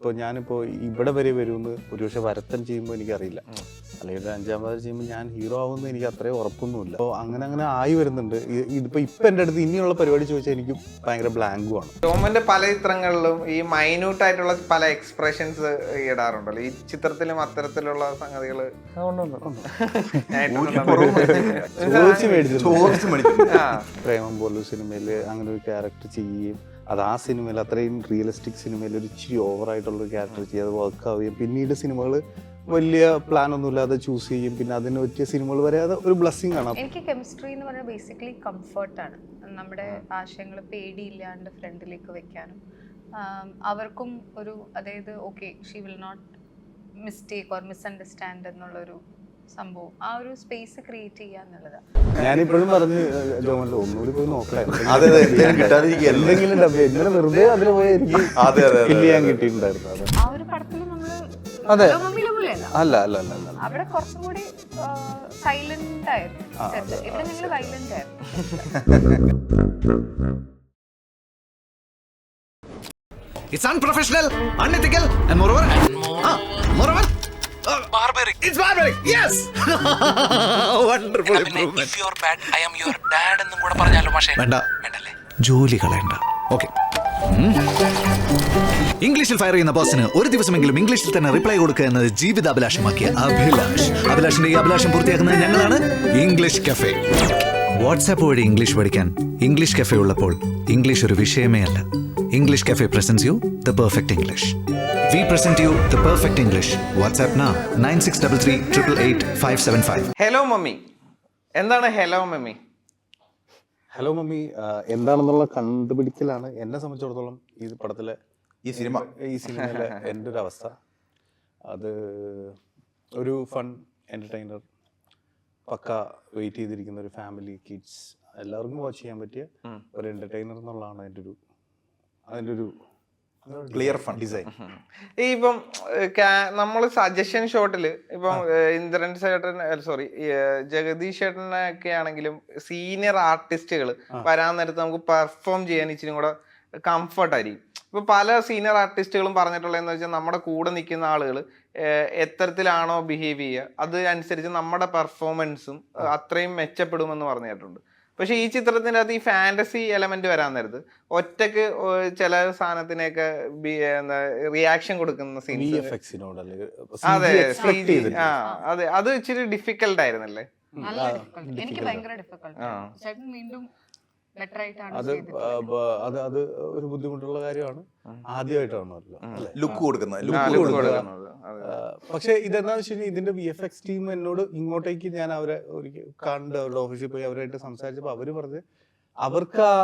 ഇപ്പോൾ ഞാനിപ്പോൾ ഇവിടെ വരെ വരുമെന്ന് ഒരുപക്ഷെ വരത്തൻ ചെയ്യുമ്പോൾ എനിക്കറിയില്ല. അല്ലെങ്കിൽ ഒരു അഞ്ചാം പാതിരി ചെയ്യുമ്പോൾ ഞാൻ ഹീറോ ആവുമെന്ന് എനിക്ക് അത്രയും ഉറപ്പൊന്നുമില്ല. അപ്പോൾ അങ്ങനെ അങ്ങനെ ആയി വരുന്നുണ്ട്. ഇതിപ്പോ ഇതിപ്പോൾ ഇപ്പം എന്റെ അടുത്ത് ഇനിയുള്ള പരിപാടി ചോദിച്ചാൽ എനിക്ക് ഭയങ്കര ബ്ലാങ്കുമാണ് ടോമിന്റെ പല ചിത്രങ്ങളിലും ഈ മൈന്യൂട്ട് ആയിട്ടുള്ള പല എക്സ്പ്രഷൻസ് ഇടാറുണ്ടല്ലോ. ഈ ചിത്രത്തിലും അത്തരത്തിലുള്ള സംഗതികൾ. പ്രേമം പോലൊരു സിനിമയിൽ അങ്ങനെ ഒരു ക്യാരക്ടർ ചെയ്യുകയും അത് ആ സിനിമയിൽ അത്രയും റിയലിസ്റ്റിക് സിനിമയിൽ ഒരു ഇച്ചിരി ഓവറായിട്ടുള്ള ഒരു ക്യാരക്ടർ ചെയ്ത് അത് വർക്ക് ആവുകയും പിന്നീട് സിനിമകൾ വലിയ പ്ലാൻ ഒന്നും ഇല്ലാതെ ചൂസ് ചെയ്യും പിന്നെ അതിന് പറ്റിയ സിനിമകൾ വരെ അത് ഒരു ബ്ലെസ്സിങ് ആണ്. എനിക്ക് കെമിസ്ട്രി എന്ന് പറഞ്ഞാൽ ബേസിക്കലി കംഫർട്ടാണ് നമ്മുടെ ആശയങ്ങൾ പേടിയില്ലാണ്ട് ഫ്രണ്ടിലേക്ക് വെക്കാനും. അവർക്കും ഒരു അതായത് okay she will not mistake or miss misunderstand എന്നുള്ളൊരു സംഭവം ആ ഒരു സ്പേസ് ക്രിയേറ്റ് ചെയ്യുക എന്നുള്ളത്. ഞാനിപ്പോഴും പറഞ്ഞു ജോമല്ലോ ഒന്നുകൂടി പോയി നോക്കാം വെറുതെ അതിൽ പോയി ചെയ്യാൻ കിട്ടിയിട്ടുണ്ടായിരുന്നു. ആ ഒരു പടത്തിൽ നമ്മൾ അതെ. അല്ല അല്ല അല്ല അല്ല. അവിടെ കുറച്ചും കൂടി സൈലന്റ് ആയിരുന്നു. ഇവിടെ നിങ്ങൾ വൈലന്റ് ആയിരുന്നു. It's unprofessional, unethical, and moreover, ah, moreover, barbaric. It's barbaric. Yes. Wonderful improvement. If you are bad I am your dad എന്നും കൂടെ പറഞ്ഞാലോ മാഷേ വേണ്ട വേണ്ടല്ലേ ജോലി കളയണ്ട ഓക്കെ ഇംഗ്ലീഷിൽ ഫയർ ചെയ്യുന്ന ബോസിന് ഒരു ദിവസമെങ്കിലും ഇംഗ്ലീഷിൽ തന്നെ റിപ്ലൈ കൊടുക്കുക എന്നത് ജീവിതാഭിലാഷമാക്കിയ അഭിലാഷ് അഭിലാഷിന്റെ ഈ അഭിലാഷം പൂർത്തിയാക്കുന്നത് ഞങ്ങളാണ് ഇംഗ്ലീഷ് കഫേ വാട്സാപ്പ് വഴി ഇംഗ്ലീഷ് പഠിക്കാൻ ഇംഗ്ലീഷ് കഫേ ഉള്ളപ്പോൾ ഇംഗ്ലീഷ് ഒരു വിഷയമേ അല്ല. English cafe presents you the perfect English we present you the perfect English WhatsApp നാ nine six double three triple eight five seven five hello mummy എന്താണ് hello mummy hello mummy എന്താണെന്നുള്ള കണ്ടുപിടിക്കലാണ് എന്നെ സംബന്ധിച്ചിടത്തോളം ഈ പടത്തിലെ ഈ സിനിമ. ഈ സിനിമയിലെ എന്റെ ഒരു അവസ്ഥ. അത് ഒരു ഫൺ എന്റർടൈനർ പക്ക വെയിറ്റ് ചെയ്തിരിക്കുന്ന ഒരു ഫാമിലി കിഡ്സ് എല്ലാവർക്കും വാച്ച് ചെയ്യാൻ പറ്റിയ ഒരു എന്റർടൈനർ എന്നുള്ളതാണ് അതിന്റെ ഒരു അതിന്റെ ഒരു ക്ലിയർ ഫൺ ഡിസൈൻ ഈ ഇപ്പം നമ്മൾ സജഷൻ ഷോട്ടിൽ ഇപ്പം ഇന്ദ്രൻ ചേട്ടൻ സോറി ജഗദീഷ് ചേട്ടനൊക്കെ ആണെങ്കിലും സീനിയർ ആർട്ടിസ്റ്റുകൾ വരാൻ നേരത്ത് നമുക്ക് പെർഫോം ചെയ്യാൻ ഇച്ചിരി കൂടെ കംഫർട്ട് ആയിരിക്കും. ഇപ്പൊ പല സീനിയർ ആർട്ടിസ്റ്റുകളും പറഞ്ഞിട്ടുള്ളതെന്ന് വെച്ചാൽ നമ്മുടെ കൂടെ നിൽക്കുന്ന ആളുകൾ എത്തരത്തിലാണോ ബിഹേവ് ചെയ്യുക? അത് അനുസരിച്ച് നമ്മുടെ പെർഫോമൻസും അത്രയും മെച്ചപ്പെടുമെന്ന് പറഞ്ഞിട്ടുണ്ട്. പക്ഷെ ഈ ചിത്രത്തിന്റെ അകത്ത് ഈ ഫാന്റസി എലമെന്റ് വരാൻ നേരത്ത് ഒറ്റയ്ക്ക് ചില സാധനത്തിനൊക്കെ ബി- എന്താ റിയാക്ഷൻ കൊടുക്കുന്ന സീൻസ് അതെ ആ അതെ. അത് ഇച്ചിരി ഡിഫിക്കൽട്ട് ആയിരുന്നല്ലേ? എനിക്ക് ഭയങ്കര ഡിഫിക്കൽട്ട് ചേട്ടൻ വീണ്ടും അത് അത് അത് ഒരു ബുദ്ധിമുട്ടുള്ള കാര്യമാണ്. ആദ്യമായിട്ടാണ് അല്ലേ? ലുക്ക് ലുക്ക് കൊടുക്കുന്നത്. ആ, പക്ഷേ ഇതെന്താന്ന് വെച്ച് കഴിഞ്ഞാൽ ഇതിന്റെ വി എഫ് എക്സ് ടീം എന്നോട് ഇങ്ങോട്ടേക്ക് ഞാൻ അവരെ ഒരിക്കൽ കണ്ട് അവരുടെ ഓഫീസിൽ പോയി അവരായിട്ട് സംസാരിച്ചപ്പോൾ അവർ പറഞ്ഞ് അവർക്ക് ആ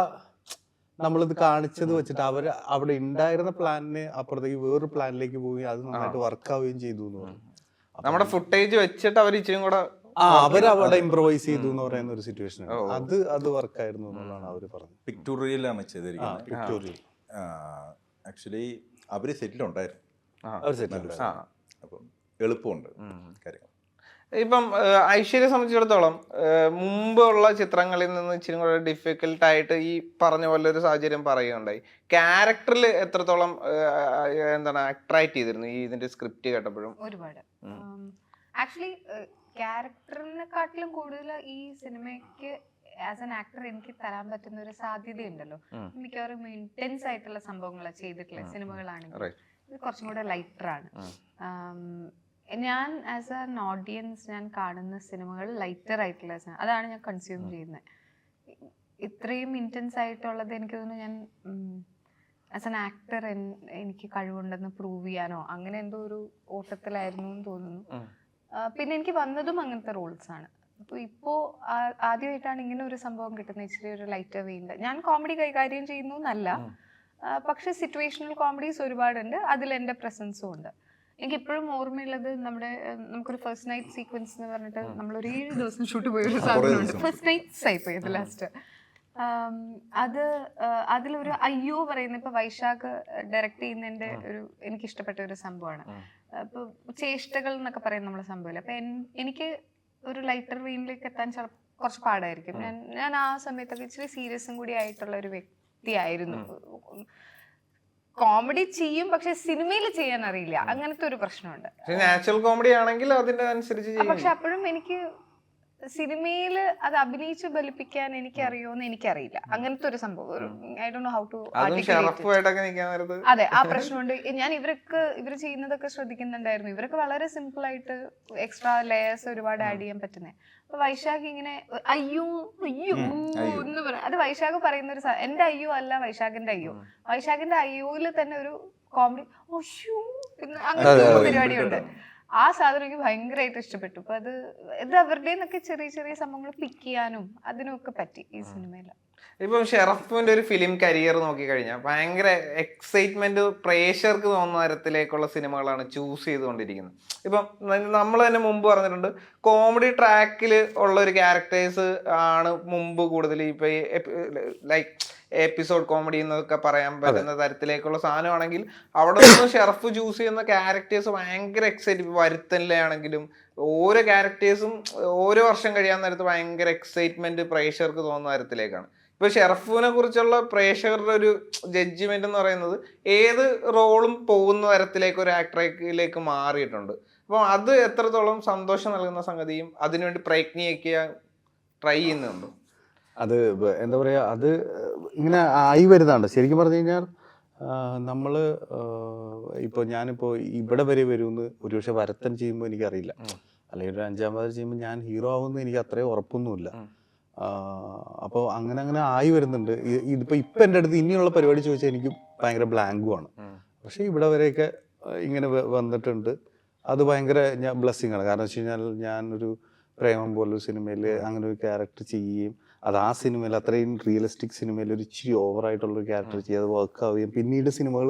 നമ്മളിത് കാണിച്ചത് വെച്ചിട്ട് അവർ അവിടെ ഉണ്ടായിരുന്ന പ്ലാനിന് അപ്പുറത്തേക്ക് വേറൊരു പ്ലാനിലേക്ക് പോവുകയും അത് നന്നായിട്ട് വർക്ക് ആവുകയും ചെയ്തു എന്ന് പറഞ്ഞു. നമ്മുടെ ഫുട്ടേജ് വെച്ചിട്ട് അവർ ഇച്ചിരി കൂടെ ആ അവർ അവിടെ ഇംപ്രവൈസ് ചെയ്തു എന്ന് പറയുന്ന ഒരു സിറ്റുവേഷൻ അത് അത് വർക്കായിരുന്നു എന്നുള്ളതാണ് അവർ പറഞ്ഞത്. പിക്ടോറിയലാണ് ചെയ്തിരിക്കുന്നത്. പിക്ടോറിയൽ ആക്ച്വലി അവർ സെറ്റിലുണ്ടായിരുന്നു അവർ അപ്പം എളുപ്പമുണ്ട് കാര്യങ്ങൾ. ഇപ്പം ഐശ്വര്യെ സംബന്ധിച്ചിടത്തോളം മുമ്പുള്ള ചിത്രങ്ങളിൽ നിന്ന് ഇച്ചിരി കൂടെ ഡിഫിക്കൽട്ട് ആയിട്ട് ഈ പറഞ്ഞ പോലെ ഒരു സാഹചര്യം പറയുകയുണ്ടായി. ക്യാരക്ടറിൽ എത്രത്തോളം എന്താണ് അട്രാക്ട് ചെയ്തിരുന്നു ഈ ഇതിന്റെ സ്ക്രിപ്റ്റ് കേട്ടപ്പോഴും? ഒരുപാട്. ആക്ച്വലി ക്യാരക്ടറിനെക്കാട്ടിലും കൂടുതൽ ഈ സിനിമയ്ക്ക് ആസ് ആൻ ആക്ടർ എനിക്ക് തരാൻ പറ്റുന്ന ഒരു സാധ്യതയുണ്ടല്ലോ. മിക്കവാറും ഇന്റൻസ് ആയിട്ടുള്ള സംഭവങ്ങൾ ചെയ്തിട്ടുള്ള സിനിമകളാണെങ്കിൽ. ഇത് കുറച്ചും കൂടെ ലൈറ്റർ ആണ്. ഞാൻ ആസ് എൻ ഓഡിയൻസ് ഞാൻ കാണുന്ന സിനിമകൾ ലൈറ്റർ ആയിട്ടുള്ള സിനിമ അതാണ് ഞാൻ കൺസ്യൂം ചെയ്യുന്നത് ഇത്രയും ഇന്റൻസ് ആയിട്ടുള്ളത് എനിക്ക് തോന്നുന്നു ഞാൻ ആസ് എൻ ആക്ടർ എനിക്ക് കഴിവുണ്ടെന്ന് പ്രൂവ് ചെയ്യാനോ അങ്ങനെ എന്തോ ഒരു ഓട്ടത്തിലായിരുന്നു എന്ന് തോന്നുന്നു. പിന്നെ എനിക്ക് വന്നതും അങ്ങനത്തെ റോൾസ് ആണ്. അപ്പോൾ ഇപ്പോൾ ആദ്യമായിട്ടാണ് ഇങ്ങനെ ഒരു സംഭവം കിട്ടുന്നത്. ഇച്ചിരി ഒരു ലൈറ്റർ വീണ്ട് ഞാൻ കോമഡി കൈകാര്യം ചെയ്യുന്നു എന്നല്ല. പക്ഷെ സിറ്റുവേഷണൽ കോമഡീസ് ഒരുപാടുണ്ട്. അതിൽ എന്റെ പ്രസൻസും ഉണ്ട്. എനിക്ക് ഇപ്പോഴും ഓർമ്മയുള്ളത് നമ്മുടെ നമുക്കൊരു ഫസ്റ്റ് നൈറ്റ് സീക്വൻസ് എന്ന് പറഞ്ഞിട്ട് നമ്മൾ ഒരു ഏഴ് ദിവസം ഷൂട്ട് പോയ ഒരു സാധനമുണ്ട്. ഫസ്റ്റ് നൈറ്റ്സ് ആയി പോയത് ലാസ്റ്റ് അത് അതിലൊരു അയ്യോ പറയുന്ന ഇപ്പൊ വൈശാഖ് ഡയറക്ട് ചെയ്യുന്നതിന്റെ ഒരു എനിക്ക് ഇഷ്ടപ്പെട്ട ഒരു സംഭവമാണ്. ഇപ്പൊ ചേഷ്ടകൾ എന്നൊക്കെ പറയുന്ന നമ്മളെ സംഭവമില്ല അപ്പൊ എനിക്ക് ഒരു ലൈറ്റർ വെയിനിലേക്ക് എത്താൻ കുറച്ച് പാടായിരിക്കും. ഞാൻ ഞാൻ ആ സമയത്തൊക്കെ ഇച്ചിരി സീരിയസും കൂടി ആയിട്ടുള്ള ഒരു വ്യക്തിയായിരുന്നു കോമഡി ചെയ്യും പക്ഷെ സിനിമയിൽ ചെയ്യാൻ അറിയില്ല. അങ്ങനത്തെ ഒരു പ്രശ്നമുണ്ട്. നാച്ചുറൽ കോമഡി ആണെങ്കിൽ അതിന്റെ അനുസരിച്ച് പക്ഷെ അപ്പോഴും എനിക്ക് സിനിമയിൽ അത് അഭിനയിച്ച് ബലിപ്പിക്കാൻ എനിക്കറിയോന്ന് എനിക്കറിയില്ല. അങ്ങനത്തെ ഒരു സംഭവം. ഐ ഡോ നോ ഹൗ ടു അതും ആ പ്രശ്നമുണ്ട്. ഞാൻ ഇവർക്ക് ഇവർ ചെയ്യുന്നതൊക്കെ ശ്രദ്ധിക്കുന്നുണ്ടായിരുന്നു. ഇവരൊക്കെ വളരെ സിമ്പിൾ ആയിട്ട് എക്സ്ട്രാ ലെയേഴ്സ് ഒരുപാട് ആഡ് ചെയ്യാൻ പറ്റുന്നത് അപ്പൊ വൈശാഖ് ഇങ്ങനെ അയ്യോ അയ്യോ. എന്ന് പറയാം അത് വൈശാഖ് പറയുന്ന ഒരു എന്റെ അയ്യോ അല്ല വൈശാഖിന്റെ അയ്യോ. വൈശാഖിന്റെ അയ്യോയിൽ തന്നെ ഒരു കോമഡി അങ്ങനത്തെ പരിപാടിയുണ്ട്. ആ സാധനം എനിക്ക് ഭയങ്കരമായിട്ട് ഇഷ്ടപ്പെട്ടു. അപ്പൊ അത് ഇത് അവരുടെ നിന്നൊക്കെ ചെറിയ ചെറിയ സംഭവങ്ങൾ പിക്ക് ചെയ്യാനും അതിനൊക്കെ പറ്റി ഈ സിനിമയിൽ. ഇപ്പം ഷെറഫിന്റെ ഒരു ഫിലിം കരിയർ നോക്കിക്കഴിഞ്ഞാൽ ഭയങ്കര എക്സൈറ്റ്മെന്റ് പ്രേക്ഷകർക്ക് തോന്നുന്ന തരത്തിലേക്കുള്ള സിനിമകളാണ് ചൂസ് ചെയ്തുകൊണ്ടിരിക്കുന്നത്. ഇപ്പം നമ്മൾ തന്നെ മുമ്പ് പറഞ്ഞിട്ടുണ്ട് കോമഡി ട്രാക്കിൽ ഉള്ള ഒരു ക്യാരക്ടേഴ്സ് ആണ് മുമ്പ് കൂടുതൽ ഇപ്പൊ ലൈക്ക് എപ്പിസോഡ് കോമഡി എന്നൊക്കെ പറയാൻ പറ്റുന്ന തരത്തിലേക്കുള്ള സാധനമാണെങ്കിൽ അവിടെ നിന്ന് ഷെർഫ് ചൂസ് ചെയ്യുന്ന ക്യാരക്ടേഴ്സ് ഭയങ്കര എക്സൈറ്റ് വരുത്തനിലാണെങ്കിലും ഓരോ ക്യാരക്ടേഴ്സും ഓരോ വർഷം കഴിയാൻ നേരത്ത് ഭയങ്കര എക്സൈറ്റ്മെന്റ് പ്രേക്ഷകർക്ക് തോന്നുന്ന തരത്തിലേക്കാണ്. ഇപ്പൊ ഷെർഫുവിനെ കുറിച്ചുള്ള പ്രേക്ഷകരുടെ ഒരു ജഡ്ജ്മെന്റ് എന്ന് പറയുന്നത് ഏത് റോളും പോകുന്ന തരത്തിലേക്ക് ഒരു ആക്ടറിലേക്ക് മാറിയിട്ടുണ്ട്. അപ്പോൾ അത് എത്രത്തോളം സന്തോഷം നൽകുന്ന സംഗതിയും അതിനുവേണ്ടി പ്രയത്നിക്കുക ട്രൈ ചെയ്യുന്നുണ്ട്. അത് എന്താ പറയുക അത് ഇങ്ങനെ ആയി വരുന്നതാണ്. ശരിക്കും പറഞ്ഞു കഴിഞ്ഞാൽ നമ്മൾ ഇപ്പോൾ ഞാനിപ്പോൾ ഇവിടെ വരെ വരുമെന്ന് ഒരുപക്ഷെ വരത്തൻ ചെയ്യുമ്പോൾ എനിക്കറിയില്ല. അല്ലെങ്കിൽ ഒരു അഞ്ചാമത് ചെയ്യുമ്പോൾ ഞാൻ ഹീറോ ആവുമെന്ന് എനിക്ക് അത്രയും ഉറപ്പൊന്നുമില്ല. അപ്പോൾ അങ്ങനെ അങ്ങനെ ആയി വരുന്നുണ്ട്. ഇതിപ്പോൾ ഇപ്പം എന്റെ അടുത്ത് ഇനിയുള്ള പരിപാടി ചോദിച്ചാൽ എനിക്ക് ഭയങ്കര ബ്ലാങ്കുമാണ് പക്ഷേ ഇവിടെ വരെയൊക്കെ ഇങ്ങനെ വന്നിട്ടുണ്ട്. അത് ഭയങ്കര ഞാൻ ബ്ലെസ്സിങ് ആണ്. കാരണം വെച്ച് കഴിഞ്ഞാൽ ഞാനൊരു പ്രേമം പോലൊരു സിനിമയിൽ അങ്ങനെ ഒരു ക്യാരക്ടർ ചെയ്യുകയും അത് ആ സിനിമയിൽ അത്രയും റിയലിസ്റ്റിക് സിനിമയിൽ ഒരു ഇച്ചിരി ഓവറായിട്ടുള്ള ഒരു ക്യാരക്ടർ ചെയ്ത് വർക്ക് ആവുകയും പിന്നീട് സിനിമകൾ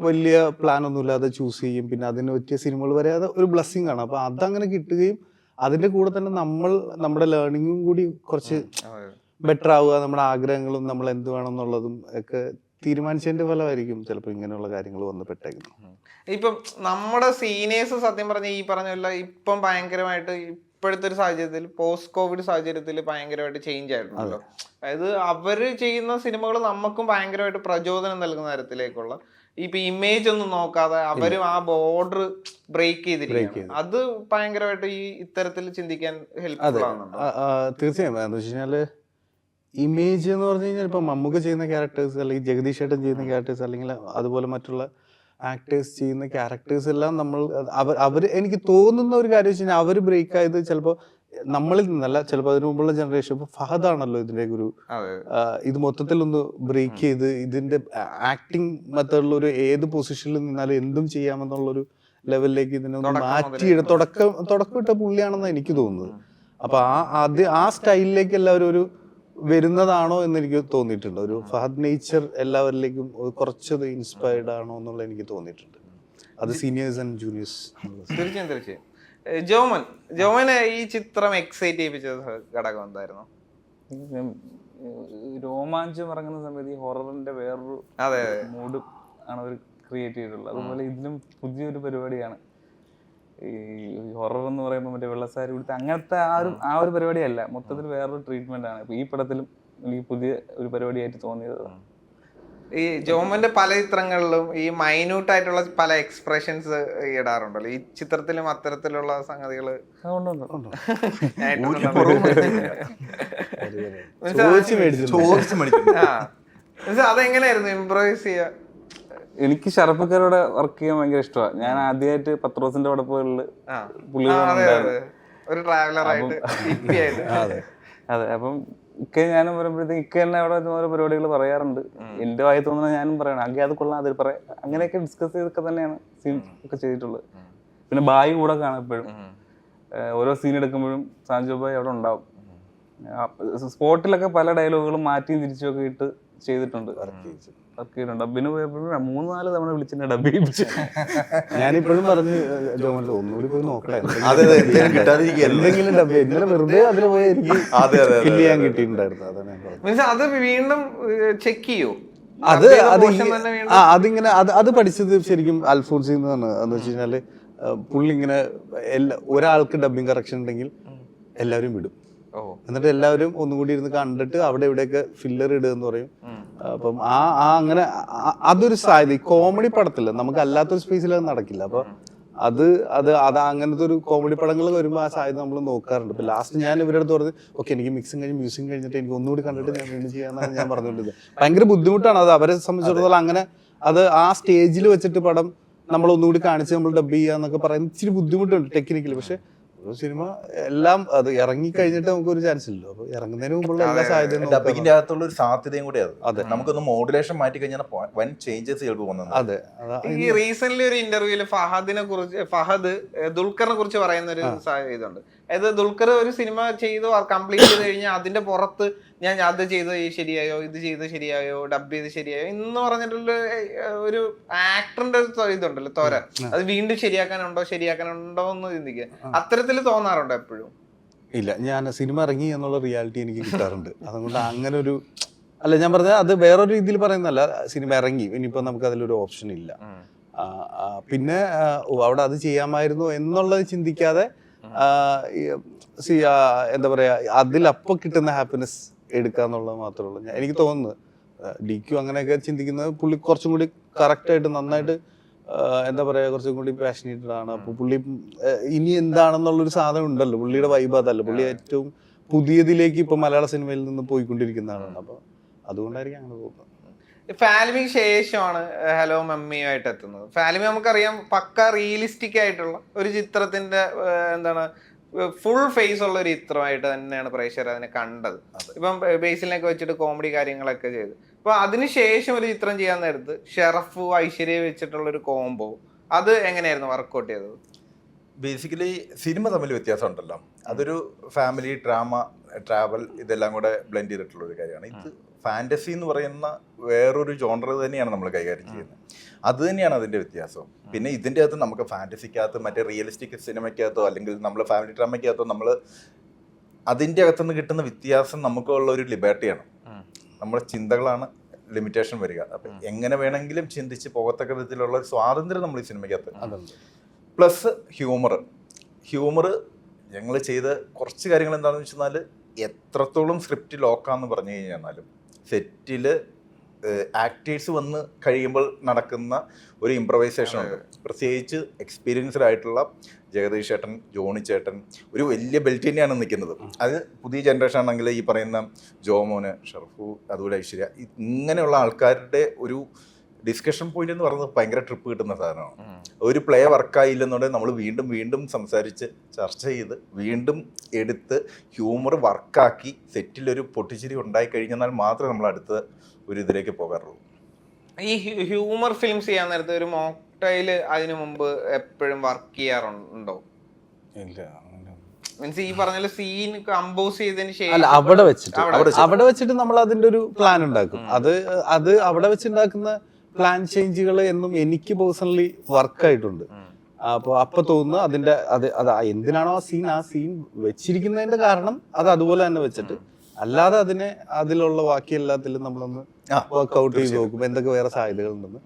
വലിയ പ്ലാൻ ഒന്നുമില്ലാതെ ചൂസ് ചെയ്യും. പിന്നെ അതിന് പറ്റിയ സിനിമകൾ വരെ അത് ഒരു ബ്ലെസ്സിങ് ആണ്. അപ്പോൾ അതങ്ങനെ കിട്ടുകയും അതിന്റെ കൂടെ തന്നെ നമ്മൾ നമ്മുടെ ലേണിങ്ങും കൂടി കുറച്ച് ബെറ്റർ ആവുക നമ്മുടെ ആഗ്രഹങ്ങളും നമ്മൾ എന്ത് വേണം എന്നുള്ളതും ഒക്കെ തീരുമാനിച്ചതിന്റെ ഫലമായിരിക്കും ചിലപ്പോൾ ഇങ്ങനെയുള്ള കാര്യങ്ങൾ വന്ന് പെട്ടേക്കുന്നത്. ഇപ്പം നമ്മുടെ സീനിയേഴ്സ് സത്യം പറഞ്ഞ ഈ പറഞ്ഞ ഇപ്പം ഭയങ്കരമായിട്ട് ഇപ്പോഴത്തെ ഒരു സാഹചര്യത്തിൽ പോസ്റ്റ് കോവിഡ് സാഹചര്യത്തിൽ ഭയങ്കരമായിട്ട് ചേഞ്ച് ആയിട്ടുണ്ടല്ലോ അതായത് അവർ ചെയ്യുന്ന സിനിമകൾ നമുക്കും ഭയങ്കരമായിട്ട് പ്രചോദനം നൽകുന്ന തരത്തിലേക്കുള്ള ഇപ്പൊ ഇമേജ് ഒന്നും നോക്കാതെ അവരും ആ ബോർഡർ ബ്രേക്ക് ചെയ്തിരിക്കും അത് ഭയങ്കരമായിട്ട് ഈ ഇത്തരത്തിൽ ചിന്തിക്കാൻ ഹെൽപ്ഫുൾ ആവുന്നുണ്ട് തീർച്ചയായും. എന്താ ഇമേജ് എന്ന് പറഞ്ഞു കഴിഞ്ഞാൽ ഇപ്പൊ മമ്മൂക്ക ചെയ്യുന്ന ക്യാരക്ടേഴ്സ് അല്ലെങ്കിൽ ജഗദീഷ് ഏട്ടൻ ചെയ്യുന്ന ക്യാരക്ടേഴ്സ് അല്ലെങ്കിൽ അതുപോലെ മറ്റുള്ള ആക്ടേഴ്സ് ചെയ്യുന്ന ക്യാരക്ടേഴ്സ് എല്ലാം നമ്മൾ അവർ അവർ എനിക്ക് തോന്നുന്ന ഒരു കാര്യം വെച്ച് കഴിഞ്ഞാൽ അവർ ബ്രേക്ക് ആയത് ചിലപ്പോൾ നമ്മളിൽ നിന്നല്ല ചിലപ്പോൾ അതിന് മുമ്പുള്ള ജനറേഷൻ ഇപ്പൊ ഫഹദാണല്ലോ ഇതിന്റെ ഒരു അതെ. ഇത് മൊത്തത്തിൽ ഒന്ന് ബ്രേക്ക് ചെയ്ത് ഇതിന്റെ ആക്ടിങ് മെത്തേഡിൽ ഒരു ഏത് പൊസിഷനിൽ നിന്നാലും എന്തും ചെയ്യാമെന്നുള്ളൊരു ലെവലിലേക്ക് ഇതിനെ ഒന്ന് മാറ്റി മാറ്റിയിട തുടക്കം. തുടക്കം ഇട്ട പുള്ളിയാണെന്ന് എനിക്ക് തോന്നുന്നത്. അപ്പൊ ആ ആദ്യം ആ സ്റ്റൈലിലേക്ക് എല്ലാവരും ഒരു വരുന്നതാണോ എന്ന് എനിക്ക് തോന്നിയിട്ടുണ്ട്. ഒരു ഫഹദ് നേച്ചർ എല്ലാവരിലേക്കും കുറച്ചത് ഇൻസ്പയർഡ് ആണോ എന്നുള്ള എനിക്ക് തോന്നിയിട്ടുണ്ട്. അത് സീനിയേഴ്സ് ആൻഡ് ജൂനിയേഴ്സ് തീർച്ചയായും തീർച്ചയായും. ജോമൻ ജോമനെ ഈ ചിത്രം എക്സൈറ്റ് ചെയ്യിപ്പിച്ച ഘടകം എന്തായിരുന്നു? രോമാഞ്ചം ഇറങ്ങുന്ന സമയത്ത് ഈ ഹൊററിന്റെ വേറൊരു അതെ മൂഡ് ആണ് അവർ ക്രിയേറ്റ് ചെയ്തിട്ടുള്ളത്. അതുപോലെ ഇതിലും പുതിയൊരു പരിപാടിയാണ്. ഈ ഹൊറർ എന്ന് പറയുമ്പോൾ മറ്റേ വെള്ളസാരി കൊടുത്ത് അങ്ങനത്തെ ആ ഒരു ആ ഒരു പരിപാടിയല്ല. മൊത്തത്തിൽ വേറൊരു ട്രീറ്റ്മെന്റ് ആണ്. ഇപ്പൊ ഈ പടത്തിലും എനിക്ക് പുതിയ ഒരു പരിപാടിയായിട്ട് തോന്നിയത്. ഈ ജോമന്റെ പല ചിത്രങ്ങളിലും ഈ മൈന്യൂട്ട് ആയിട്ടുള്ള പല എക്സ്പ്രഷൻസ് ഇടാറുണ്ടല്ലോ. ഈ ചിത്രത്തിലും അത്തരത്തിലുള്ള സംഗതികൾ അതെങ്ങനെയായിരുന്നു? ഇംപ്രവൈസ് ചെയ്യാ എനിക്ക് ഷറഫക്കാരോടെ വർക്ക് ചെയ്യാൻ ഭയങ്കര ഇഷ്ടമാണ്. ഞാൻ ആദ്യമായിട്ട് പത്രോസിന്റെ അവിടെ പുള്ളി ഉണ്ടായിരുന്നു. ഒരു ട്രാവലർ ആയിട്ട് അതെ. അപ്പം ഇക്ക ഞാനും പറയുമ്പോഴത്തേക്ക് ഇക്ക തന്നെ അവിടെ ഓരോ പരിപാടികൾ പറയാറുണ്ട്. എന്റെ വായി തോന്നുന്ന ഞാനും പറയണം. അങ്ങനെ അത് കൊള്ളാം അതിൽ പറയാം. അങ്ങനെയൊക്കെ ഡിസ്കസ് ചെയ്തൊക്കെ തന്നെയാണ് സീൻ ഒക്കെ ചെയ്തിട്ടുള്ളത്. പിന്നെ ബായി കൂടെ കാണാം എപ്പോഴും ഓരോ സീൻ എടുക്കുമ്പോഴും സാഞ്ചോ ബായി അവിടെ ഉണ്ടാവും. സ്പോട്ടിലൊക്കെ പല ഡയലോഗുകളും മാറ്റിയും തിരിച്ചും ഒക്കെ ഇട്ട് ചെയ്തിട്ടുണ്ട്. വർക്ക് ചെയ്തിട്ടുണ്ട് ഡബിന് പോയപ്പോഴും മൂന്ന് നാല് തവണ വിളിച്ചിട്ട് ഡബ് ഞാനിപ്പോഴും പറഞ്ഞ് ഒന്നുകൂടി പോയി നോക്കട്ടെ. അതെ, അതെ, എന്തെങ്കിലും കിട്ടാതിരിക്കുകയല്ലേ? എന്തെങ്കിലും ഡബ് ഇന്നലെ വെറുതെ അതിൽ പോയി എനിക്ക് അതെ, അതെ, അതെ, ഫില്ല് ചെയ്യാൻ അതെ. കിട്ടിയിട്ടുണ്ടായിരുന്നു. അതാണ് ഞാൻ പറഞ്ഞത്. മീൻസ് അത് വീണ്ടും ചെക്ക് ചെയ്യൂ. അത് അത് ആ അതിങ്ങനെ അത് അത് പഠിച്ചത് ശരിക്കും അൽഫോൺസിൽ നിന്നാണ് എന്ന് വെച്ച് കഴിഞ്ഞാൽ പുള്ളി ഇങ്ങനെ എല്ലാ ഒരാൾക്ക് ഡബിങ് കറക്ഷൻ ഉണ്ടെങ്കിൽ എല്ലാവരും വിടും. എന്നിട്ട് എല്ലാവരും ഒന്നുകൂടി ഇരുന്ന് കണ്ടിട്ട് അവിടെ ഇവിടെയൊക്കെ ഫില്ലർ ഇടുക എന്ന് പറയും. അപ്പം ആ ആ അങ്ങനെ അതൊരു സാധ്യത ഈ കോമഡി പടത്തില്ല. നമുക്ക് അല്ലാത്തൊരു സ്പേസിൽ അത് നടക്കില്ല. അപ്പൊ അത് അത് അത് അങ്ങനത്തെ ഒരു കോമഡി പടങ്ങൾ വരുമ്പോൾ ആ സാധ്യത നമ്മൾ നോക്കാറുണ്ട്. ഇപ്പൊ ലാസ്റ്റ് ഞാൻ ഇവരുടെ അടുത്ത് പറഞ്ഞത് ഓക്കെ എനിക്ക് മിക്സിങ് കഴിഞ്ഞ് മ്യൂസിക് കഴിഞ്ഞിട്ട് എനിക്ക് ഒന്നുകൂടി കണ്ടിട്ട് ഞാൻ വീണ്ടും ചെയ്യാന്നാണ് ഞാൻ പറഞ്ഞുകൊണ്ടിരുന്നത്. ഭയങ്കര ബുദ്ധിമുട്ടാണ് അത്. അവരെ സംബന്ധിച്ചിടത്തോളം അങ്ങനെ അത് ആ സ്റ്റേജിൽ വെച്ചിട്ട് പടം നമ്മൾ ഒന്നുകൂടി കാണിച്ച് നമ്മൾ ഡബ് ചെയ്യാന്നൊക്കെ എന്നൊക്കെ പറയുന്നത് ഇച്ചിരി ബുദ്ധിമുട്ടുണ്ട് ടെക്നിക്കലി പക്ഷെ ഒരു സിനിമ എല്ലാം അത് ഇറങ്ങി കഴിഞ്ഞിട്ട് നമുക്ക് ഒരു ചാൻസ് ഇല്ലല്ലോ അപ്പൊ ഇറങ്ങുന്നതിന് മുമ്പുള്ള എല്ലാ സാധ്യതയും. ഡബിങ്ങിന്റെ അകത്തുള്ള ഒരു സാധ്യതയും കൂടി അത്. അതെ. നമുക്കൊന്ന് മോഡുലേഷൻ മാറ്റി കഴിഞ്ഞാൽ വൻ ചേഞ്ചസ് ചിലപ്പോൾ വന്നത് അതെ ഈ റീസെന്റ് ഒരു ഇന്റർവ്യൂൽ ഫഹദിനെ കുറിച്ച് ഫഹദ് ദുൽഖറിനെ കുറിച്ച് പറയുന്ന ഒരു ഇതുണ്ട്. അതായത് ദുൽഖർ ഒരു സിനിമ ചെയ്ത് കംപ്ലീറ്റ് ചെയ്ത് കഴിഞ്ഞാൽ അതിന്റെ പുറത്ത് ഞാൻ അത് ചെയ്ത് ശരിയായോ ഇത് ചെയ്ത് ശരിയായോ ഡബ് ചെയ്ത് ശരിയായോ എന്ന് പറഞ്ഞിട്ടുള്ള ഒരു ആക്ടറിന്റെ ഇതുണ്ടല്ലോ തോര. അത് വീണ്ടും ശരിയാക്കാനുണ്ടോ ശരിയാക്കാനുണ്ടോ എന്ന് ചിന്തിക്കുക. അത്തരത്തിൽ തോന്നാറുണ്ടോ എപ്പോഴും? ഇല്ല ഞാൻ സിനിമ ഇറങ്ങി എന്നുള്ള റിയാലിറ്റി എനിക്ക് കിട്ടാറുണ്ട്. അതുകൊണ്ട് അങ്ങനെ ഒരു അല്ല ഞാൻ പറഞ്ഞത് അത് വേറൊരു രീതിയിൽ പറയുന്നല്ല സിനിമ ഇറങ്ങി ഇനിയിപ്പോൾ നമുക്ക് അതിലൊരു ഓപ്ഷൻ ഇല്ല പിന്നെ അവിടെ അത് ചെയ്യാമായിരുന്നു എന്നുള്ളത് ചിന്തിക്കാതെ എന്താ പറയാ അതിലപ്പോൾ കിട്ടുന്ന ഹാപ്പിനെസ് എടുക്കുക എന്നുള്ളത് മാത്രമേ ഉള്ളൂ. ഞാൻ- എനിക്ക് തോന്നുന്നു ഡി ക്യു അങ്ങനെയൊക്കെ ചിന്തിക്കുന്നത് പുള്ളി കുറച്ചും കൂടി കറക്റ്റായിട്ട് നന്നായിട്ട് എന്താ പറയാ കുറച്ചും കൂടി പാഷനേറ്റഡ് ആണ് അപ്പൊ പുള്ളി ഇനി എന്താണെന്നുള്ളൊരു സാധനം ഉണ്ടല്ലോ. പുള്ളിയുടെ വൈബ് അതല്ല. പുള്ളി ഏറ്റവും പുതിയതിലേക്ക് ഇപ്പൊ മലയാള സിനിമയിൽ നിന്ന് പോയിക്കൊണ്ടിരിക്കുന്ന ആളാണ് അപ്പൊ അതുകൊണ്ടായിരിക്കും അങ്ങനെ തോന്നുന്നത് ഫാലിമിക്ക് ശേഷമാണ് ഹലോ മമ്മിയുമായിട്ട് എത്തുന്നത്. ഫാലിമി നമുക്കറിയാം പക്ക റിയലിസ്റ്റിക് ആയിട്ടുള്ള ഒരു ചിത്രത്തിന്റെ എന്താണ് ഫുൾ ഫേസ് ഉള്ള ഒരു ചിത്രമായിട്ട് തന്നെയാണ് പ്രേക്ഷകർ അതിനെ കണ്ടത്. ഇപ്പം ബേസിലിനൊക്കെ വെച്ചിട്ട് കോമഡി കാര്യങ്ങളൊക്കെ ചെയ്ത്. അപ്പൊ അതിനുശേഷം ഒരു ചിത്രം ചെയ്യാൻ നേരത്ത് ഷെറഫ് ഐശ്വര്യ വെച്ചിട്ടുള്ള ഒരു കോംബോ അത് എങ്ങനെയായിരുന്നു വർക്കൗട്ട് ചെയ്തത്? ബേസിക്കലി സിനിമ തമ്മിൽ വ്യത്യാസം ഉണ്ടല്ലോ. അതൊരു ഫാമിലി ഡ്രാമ ട്രാവൽ ഇതെല്ലാം കൂടെ ബ്ലെൻഡ് ചെയ്തിട്ടുള്ള ഒരു കാര്യമാണ്. ഇത് ഫാന്റസി എന്ന് പറയുന്ന വേറൊരു ജോണർ തന്നെയാണ് നമ്മൾ കൈകാര്യം ചെയ്യുന്നത്. അത് തന്നെയാണ് അതിന്റെ വ്യത്യാസം. പിന്നെ ഇതിന്റെ അകത്ത് നമുക്ക് ഫാന്റസിക്കകത്ത് മറ്റേ റിയലിസ്റ്റിക് സിനിമയ്ക്കകത്തോ അല്ലെങ്കിൽ നമ്മൾ ഫാമിലി ഡ്രാമയ്ക്കകത്തോ നമ്മൾ അതിന്റെ അകത്തുനിന്ന് കിട്ടുന്ന വ്യത്യാസം നമുക്കുള്ള ഒരു ലിബർട്ടിയാണ്. നമ്മുടെ ചിന്തകളാണ് ലിമിറ്റേഷൻ വരിക. അപ്പം എങ്ങനെ വേണമെങ്കിലും ചിന്തിച്ച് പോകത്തക്ക വിധത്തിലുള്ള ഒരു സ്വാതന്ത്ര്യം നമ്മൾ ഈ സിനിമയ്ക്കകത്ത് പ്ലസ് ഹ്യൂമർ ഹ്യൂമർ ഞങ്ങൾ ചെയ്ത കുറച്ച് കാര്യങ്ങൾ എന്താണെന്ന് വെച്ചാൽ എത്രത്തോളം സ്ക്രിപ്റ്റ് ലോക്കാന്ന് പറഞ്ഞു കഴിഞ്ഞാലും സെറ്റിൽ ആക്ടേഴ്സ് വന്ന് കഴിയുമ്പോൾ നടക്കുന്ന ഒരു ഇമ്പ്രവൈസേഷൻ ഉണ്ട്. പ്രത്യേകിച്ച് എക്സ്പീരിയൻസ്ഡ് ആയിട്ടുള്ള ജഗദീഷ് ചേട്ടൻ ജോണി ചേട്ടൻ ഒരു വലിയ ബെൽറ്റ് തന്നെയാണ് നിൽക്കുന്നത്. അത് പുതിയ ജനറേഷൻ ആണെങ്കിൽ ഈ പറയുന്ന ജോമോന് ഷർഫു അതുപോലെ ഐശ്വര്യ ഇങ്ങനെയുള്ള ആൾക്കാരുടെ ഒരു ഡിസ്കഷൻ പോയിന്റ് എന്ന് പറയുന്നത് ഭയങ്കര ട്രിപ്പ് കിട്ടുന്ന സാധനമാണ്. ഒരു പ്ലേ വർക്കായില്ലെന്നുണ്ടെങ്കിൽ നമ്മൾ വീണ്ടും വീണ്ടും സംസാരിച്ച് ചർച്ച ചെയ്ത് വീണ്ടും എടുത്ത് ഹ്യൂമർ വർക്കാക്കി സെറ്റിലൊരു പൊട്ടിച്ചിരി ഉണ്ടായി കഴിഞ്ഞാൽ മാത്രമേ നമ്മൾ അടുത്ത ഒരു ഇതിലേക്ക് പോകാറുള്ളൂ. ഈ ഹ്യൂമർ ഫിലിംസ് ചെയ്യാൻ നേരത്തെ ഒരു മോക്ടൈൽ അതിനു മുമ്പ് എപ്പോഴും വർക്ക് ചെയ്യാറുണ്ടോ? ഇല്ല മീൻസ് ഈ പറഞ്ഞ സീൻ കമ്പോസ് ചെയ്തതിന് അല്ല ശേഷം അവിടെ വെച്ചിട്ട്. അവിടെ അവിടെ വെച്ചിട്ട് നമ്മൾ അതിന്റെ ഒരു പ്ലാൻ ഉണ്ടാക്കും. അത് അത് അവിടെ വെച്ചുണ്ടാക്കുന്ന പ്ലാൻ ചേഞ്ചുകൾ എന്നും എനിക്ക് പേഴ്സണലി വർക്ക് ആയിട്ടുണ്ട്. അപ്പോൾ അപ്പൊ തോന്നുന്നു അതിന്റെ അത് അത് എന്തിനാണോ ആ സീൻ ആ സീൻ വെച്ചിരിക്കുന്നതിന്റെ കാരണം അത് അതുപോലെ തന്നെ വെച്ചിട്ട്. അല്ലാതെ അതിനെ അതിലുള്ള ബാക്കി എല്ലാത്തിലും നമ്മളൊന്ന് വർക്ക്ഔട്ട് ചെയ്ത് നോക്കും എന്തൊക്കെ വേറെ സാധ്യതകൾ ഉണ്ടെന്ന്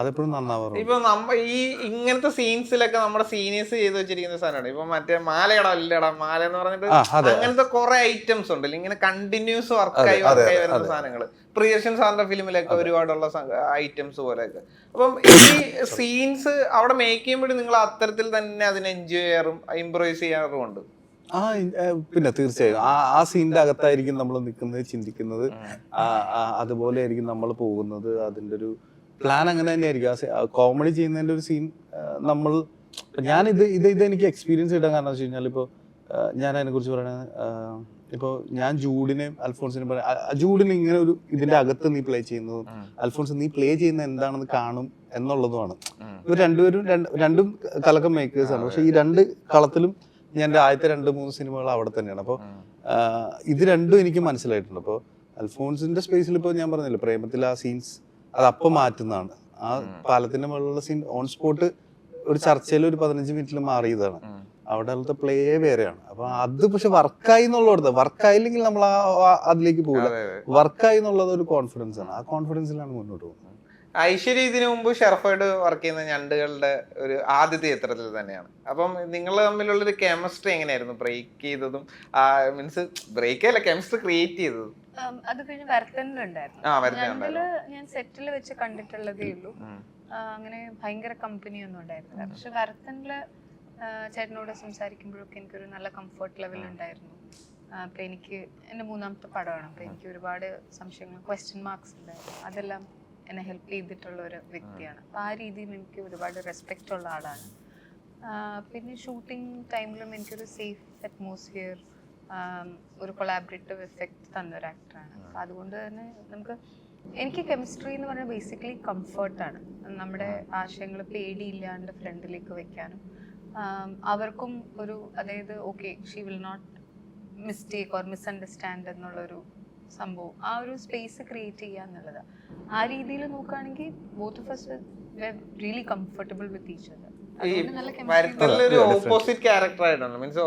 അതെപ്പോഴും നന്നാവാറുണ്ട്. ഇപ്പൊ നമ്മ ഈ ഇങ്ങനത്തെ സീൻസിലൊക്കെ നമ്മുടെ സീനിയേഴ്സ് ചെയ്ത് വെച്ചിരിക്കുന്ന സാധനമാണ്. ഇപ്പൊ മറ്റേ മാലയുടെ അല്ലടാ മാല എന്ന് പറഞ്ഞിട്ട്. അങ്ങനത്തെ കുറെ ഐറ്റംസ് ഉണ്ടല്ലോ ഇങ്ങനെ കണ്ടിന്യൂസ് വർക്കായി വർക്കായി വരുന്ന. സാധനങ്ങൾ പ്രിയർഷൻ സാറിന്റെ ഫിലിമിലൊക്കെ ഒരുപാടുള്ള ഐറ്റംസ് പോലെയൊക്കെ. അപ്പം ഈ സീൻസ് അവിടെ മേക്ക് ചെയ്യുമ്പോഴും നിങ്ങൾ അത്തരത്തിൽ തന്നെ അതിനെ എൻജോയ് ചെയ്യാറും ഇംപ്രൈസ് ചെയ്യാറും ഉണ്ട്? ആ പിന്നെ തീർച്ചയായും. ആ ആ സീനിന്റെ അകത്തായിരിക്കും നമ്മൾ നിൽക്കുന്നത് ചിന്തിക്കുന്നത്. അതുപോലെ ആയിരിക്കും നമ്മൾ പോകുന്നത്. അതിന്റെ ഒരു പ്ലാൻ അങ്ങനെ തന്നെയായിരിക്കും. ആ കോമഡി ചെയ്യുന്നതിന്റെ ഒരു സീൻ നമ്മൾ ഞാൻ ഇത് ഇത് ഇത് എനിക്ക് എക്സ്പീരിയൻസ് കിട്ടാൻ കാരണം വെച്ച് കഴിഞ്ഞാൽ ഇപ്പോൾ ഞാൻ അതിനെ കുറിച്ച് പറയണത് ഇപ്പോൾ ഞാൻ ജൂഡിനെയും അൽഫോൺസിനെയും പറയാം ജൂഡിന് ഇങ്ങനെ ഒരു ഇതിന്റെ അകത്ത് നീ പ്ലേ ചെയ്യുന്നതും അൽഫോൺസ് നീ പ്ലേ ചെയ്യുന്ന എന്താണെന്ന് കാണും എന്നുള്ളതുമാണ്. ഇവർ രണ്ടുപേരും രണ്ടും കലക്കം മേക്കേഴ്സ് ആണ്. പക്ഷെ ഈ രണ്ട് കളത്തിലും ഞാൻ ആദ്യത്തെ രണ്ട് മൂന്ന് സിനിമകൾ അവിടെ തന്നെയാണ്. അപ്പോൾ ഇത് രണ്ടും എനിക്ക് മനസ്സിലായിട്ടുണ്ട്. അപ്പോൾ അൽഫോൺസിന്റെ സ്പേസിൽ ഇപ്പോൾ ഞാൻ പറഞ്ഞില്ല പ്രേമത്തിൽ ആ സീൻസ് അത് അപ്പം മാറ്റുന്നതാണ്. ആ പാലത്തിന്റെ മുകളിലുള്ള സീൻ ഓൺ സ്പോട്ട് ഒരു ചർച്ചയിൽ ഒരു പതിനഞ്ച് മിനിറ്റിൽ മാറിയതാണ്. അവിടെ അവിടുത്തെ പ്ലേ വേറെയാണ്. അപ്പൊ അത് പക്ഷെ വർക്കായി എന്നുള്ളത് വർക്കായില്ലെങ്കിൽ നമ്മൾ ആ അതിലേക്ക് പോകില്ല വർക്കായി എന്നുള്ളത് ഒരു കോൺഫിഡൻസ് ആണ്. ആ കോൺഫിഡൻസിലാണ് മുന്നോട്ട് പോകുന്നത്. ഐശ്വര്യ ഇതിനു മുമ്പ് ഷെർഫായിട്ട് വർക്ക് ചെയ്യുന്ന ഞണ്ടുകളുടെ ഒരു ആദ്യത്തെ ചിത്രത്തിൽ തന്നെയാണ്. അപ്പം നിങ്ങൾ തമ്മിലുള്ള ഒരു കെമിസ്ട്രി എങ്ങനെയായിരുന്നു? ബ്രേക്ക് ചെയ്തതും മീൻസ് ബ്രേക്ക് അല്ല കെമിസ്ട്രി ക്രിയേറ്റ് ചെയ്തതും? അത് കഴിഞ്ഞ് വരത്തനിലുണ്ടായിരുന്നു ഞാൻ സെറ്റിൽ വെച്ച് കണ്ടിട്ടുള്ളതേ ഉള്ളൂ. അങ്ങനെ ഭയങ്കര കമ്പനി ഒന്നും ഉണ്ടായിരുന്നില്ല. പക്ഷെ വരത്തനിൽ ചേട്ടനോട് സംസാരിക്കുമ്പോഴൊക്കെ എനിക്കൊരു നല്ല കംഫർട്ട് ലെവൽ ഉണ്ടായിരുന്നു. അപ്പൊ എനിക്ക് എന്റെ മൂന്നാമത്തെ പടമാണ്. അപ്പൊ എനിക്ക് ഒരുപാട് സംശയങ്ങൾ ക്വസ്റ്റ്യൻ മാർക്സ് ഉണ്ടായിരുന്നു. അതെല്ലാം എന്നെ ഹെൽപ്പ് ചെയ്തിട്ടുള്ള ഒരു വ്യക്തിയാണ്. അപ്പം ആ രീതിയിൽ എനിക്ക് ഒരുപാട് റെസ്പെക്റ്റ് ഉള്ള ആളാണ്. പിന്നെ ഷൂട്ടിംഗ് ടൈമിലും എനിക്കൊരു സേഫ് അറ്റ്മോസ്ഫിയർ ഒരു കൊളാബറേറ്റീവ് എഫക്റ്റ് തന്ന ഒരു ആക്ടറാണ് അപ്പം അതുകൊണ്ട് തന്നെ നമുക്ക് എനിക്ക് കെമിസ്ട്രി എന്ന് പറഞ്ഞാൽ ബേസിക്കലി കംഫർട്ടാണ് നമ്മുടെ ആശയങ്ങൾ പേടിയില്ലാണ്ട് ഫ്രണ്ടിലേക്ക് വെക്കാനും അവർക്കും ഒരു അതായത് okay she will not mistake or misunderstand എന്നുള്ളൊരു സംഭവം ആ ഒരു സ്പേസ് ക്രിയേറ്റ് ചെയ്യുക എന്നുള്ളത്. ആ രീതിയിൽ നോക്കുകയാണെങ്കിൽ both of us really comfortable with each other opposite character ആയിട്ടാണ് മീൻസ്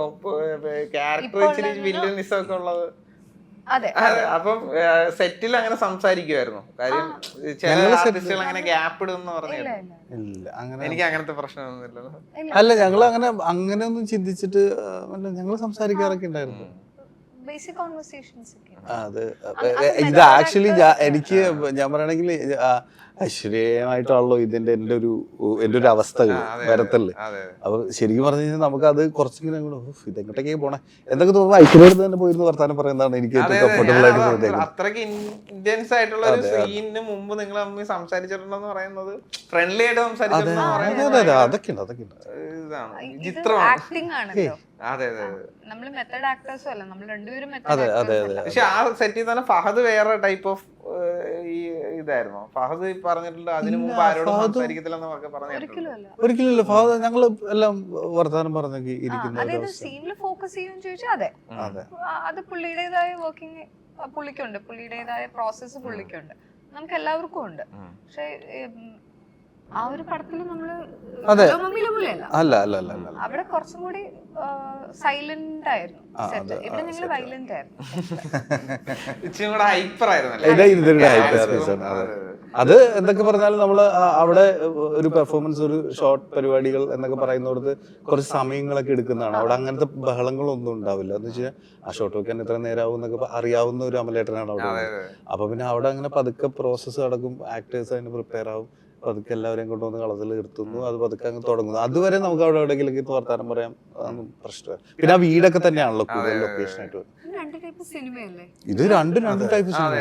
ക്യാരക്ടർ ഇപ്പോൾ ഇച്ചിരി വില്ലനിസം ഒക്കെ ഉള്ളത് അപ്പം സെറ്റിൽ അങ്ങനെ സംസാരിക്കുമായിരുന്നു കാര്യം ചില ഞങ്ങൾ ആർട്ടിസ്റ്റുകൾ അങ്ങനെ ഗ്യാപ്പ് ഇടുന്നു പറഞ്ഞു എനിക്ക് അങ്ങനത്തെ പ്രശ്നമൊന്നുമില്ലല്ലോ. അല്ല ഞങ്ങൾ അങ്ങനെ അങ്ങനെ ഒന്നും ചിന്തിച്ചിട്ട് ഞങ്ങൾ സംസാരിക്കാറൊക്കെ ഉണ്ടായിരുന്നു. ബേസിക് കോൺവെർസേഷൻസ് ആ, അത് ഇത് ആക്ച്വലി എനിക്ക് ഞാൻ പറയണെങ്കിൽ ഐശ്വര്യമായിട്ടാണല്ലോ ഇതിന്റെ എന്റെ ഒരു എന്റെ ഒരു അവസ്ഥകൾ അതെ, വരത്തല്ലേ അപ്പൊ ശരിക്കും പറഞ്ഞു കഴിഞ്ഞാൽ നമുക്ക് അത് കുറച്ചിങ്ങനെ അങ്ങോട്ട് "ഉഫ്, ഇതെങ്ങോട്ടേക്ക് പോണേ? എന്തൊക്കെ തോന്നുന്നു? ഐശ്വര്യയോട് തന്നെ പോയിരുന്നു വർത്താനം പറയുന്നതാണ് എനിക്ക് അതെ ഏറ്റവും കംഫർട്ടബിൾ ആയിട്ട് തോന്നിയത്. അത്രയ്ക്ക് ഇന്റൻസ് ആയിട്ടുള്ള ഒരു. സീനിന് മുമ്പ് നിങ്ങൾ തമ്മിൽ സംസാരിച്ചിട്ടുണ്ടെന്ന് പറയുന്നത് ഫ്രണ്ട്ലി ആയിട്ട് സംസാരിച്ചിട്ടുണ്ടെന്ന് പറയുന്നത് അതെ അതൊക്കെ ഉണ്ട് അതൊക്കെ ഉണ്ട് ഇതാണ്. അതെ അതെ നമ്മൾ മെത്തേഡ് ആക്ടേഴ്സും അല്ല. നമ്മൾ രണ്ടുപേരും അതെ, അതെ, അതെ. പക്ഷെ ആ സെറ്റിൽ തന്നെ ഫഹദ് വേറെ ടൈപ്പ് ഓഫ് ഈ ഇതായിരുന്നു. ഫഹദ് പറഞ്ഞിട്ടുണ്ട്. അതിനു മുമ്പ് ആരോടും സംസാരിക്കത്തില്ലെന്നൊക്കെ പറഞ്ഞു ഒരിക്കലും ഫഹദ് ഞങ്ങൾ എല്ലാം വർത്താനം പറഞ്ഞൊക്കെ ഇരിക്കുന്ന സീനിൽ ഫോക്കസ് ചെയ്യുമെന്ന് ചോദിച്ചാൽ അതെ. അതെ. അത് പുള്ളിയുടേതായ വർക്കിംഗ് പുള്ളിക്കുണ്ട്. പുള്ളിയുടേതായ പ്രോസസ്സ് പുള്ളിക്കുണ്ട്. നമുക്ക് എല്ലാവർക്കും ഉണ്ട്. പക്ഷേ ആ ഒരു പടത്തിൽ നമ്മൾ അതെ. അല്ല? അല്ല അല്ല അല്ല. അവിടെ കുറച്ചും കൂടി സൈലന്റ് ആയിരുന്നു ഇവിടെ ഞങ്ങൾ. ആയിരുന്നു. അതെ. എന്തൊക്കെ പറഞ്ഞാലും നമ്മൾ അവിടെ ഒരു പെർഫോമൻസ് ഒരു ഷോർട്ട് പരിപാടികൾ എന്നൊക്കെ പറയുന്നിടത്ത് കുറച്ച് സമയങ്ങളൊക്കെ എടുക്കുന്നതാണ്. അവിടെ അങ്ങനത്തെ ബഹളങ്ങളൊന്നും ഉണ്ടാവില്ല. എന്ന് വെച്ചാൽ ആ ഷോർട്ട് വെക്കാൻ എത്ര നേരമാവും എന്നൊക്കെ അറിയാവുന്ന ഒരു അമലേട്ടനാണ് അവിടെ അപ്പൊ പിന്നെ അവിടെ അങ്ങനെ പതുക്കെ പ്രോസസ്സ് നടക്കും ആക്ടേഴ്സ് അതിന് പ്രിപ്പയർ ആവും. പതുക്കെ എല്ലാവരെയും കൊണ്ടുവന്ന് കളത്തിൽ നിർത്തുന്നു അത് പതുക്കെ അങ്ങ് തുടങ്ങുന്നു. അതുവരെ നമുക്ക് അവിടെ എവിടെയെങ്കിലും വർത്താനം പറയാം. അതൊന്നും പ്രശ്നമില്ല. പിന്നെ ആ വീടൊക്കെ തന്നെയാണല്ലോ കൂടുതൽ ലൊക്കേഷൻ ആയിട്ട് വരുന്നത്. ഇത് രണ്ട് ടൈപ്പ് സിനിമയല്ലേ ഇത് രണ്ടും രണ്ട് ടൈപ്പ് സിനിമ.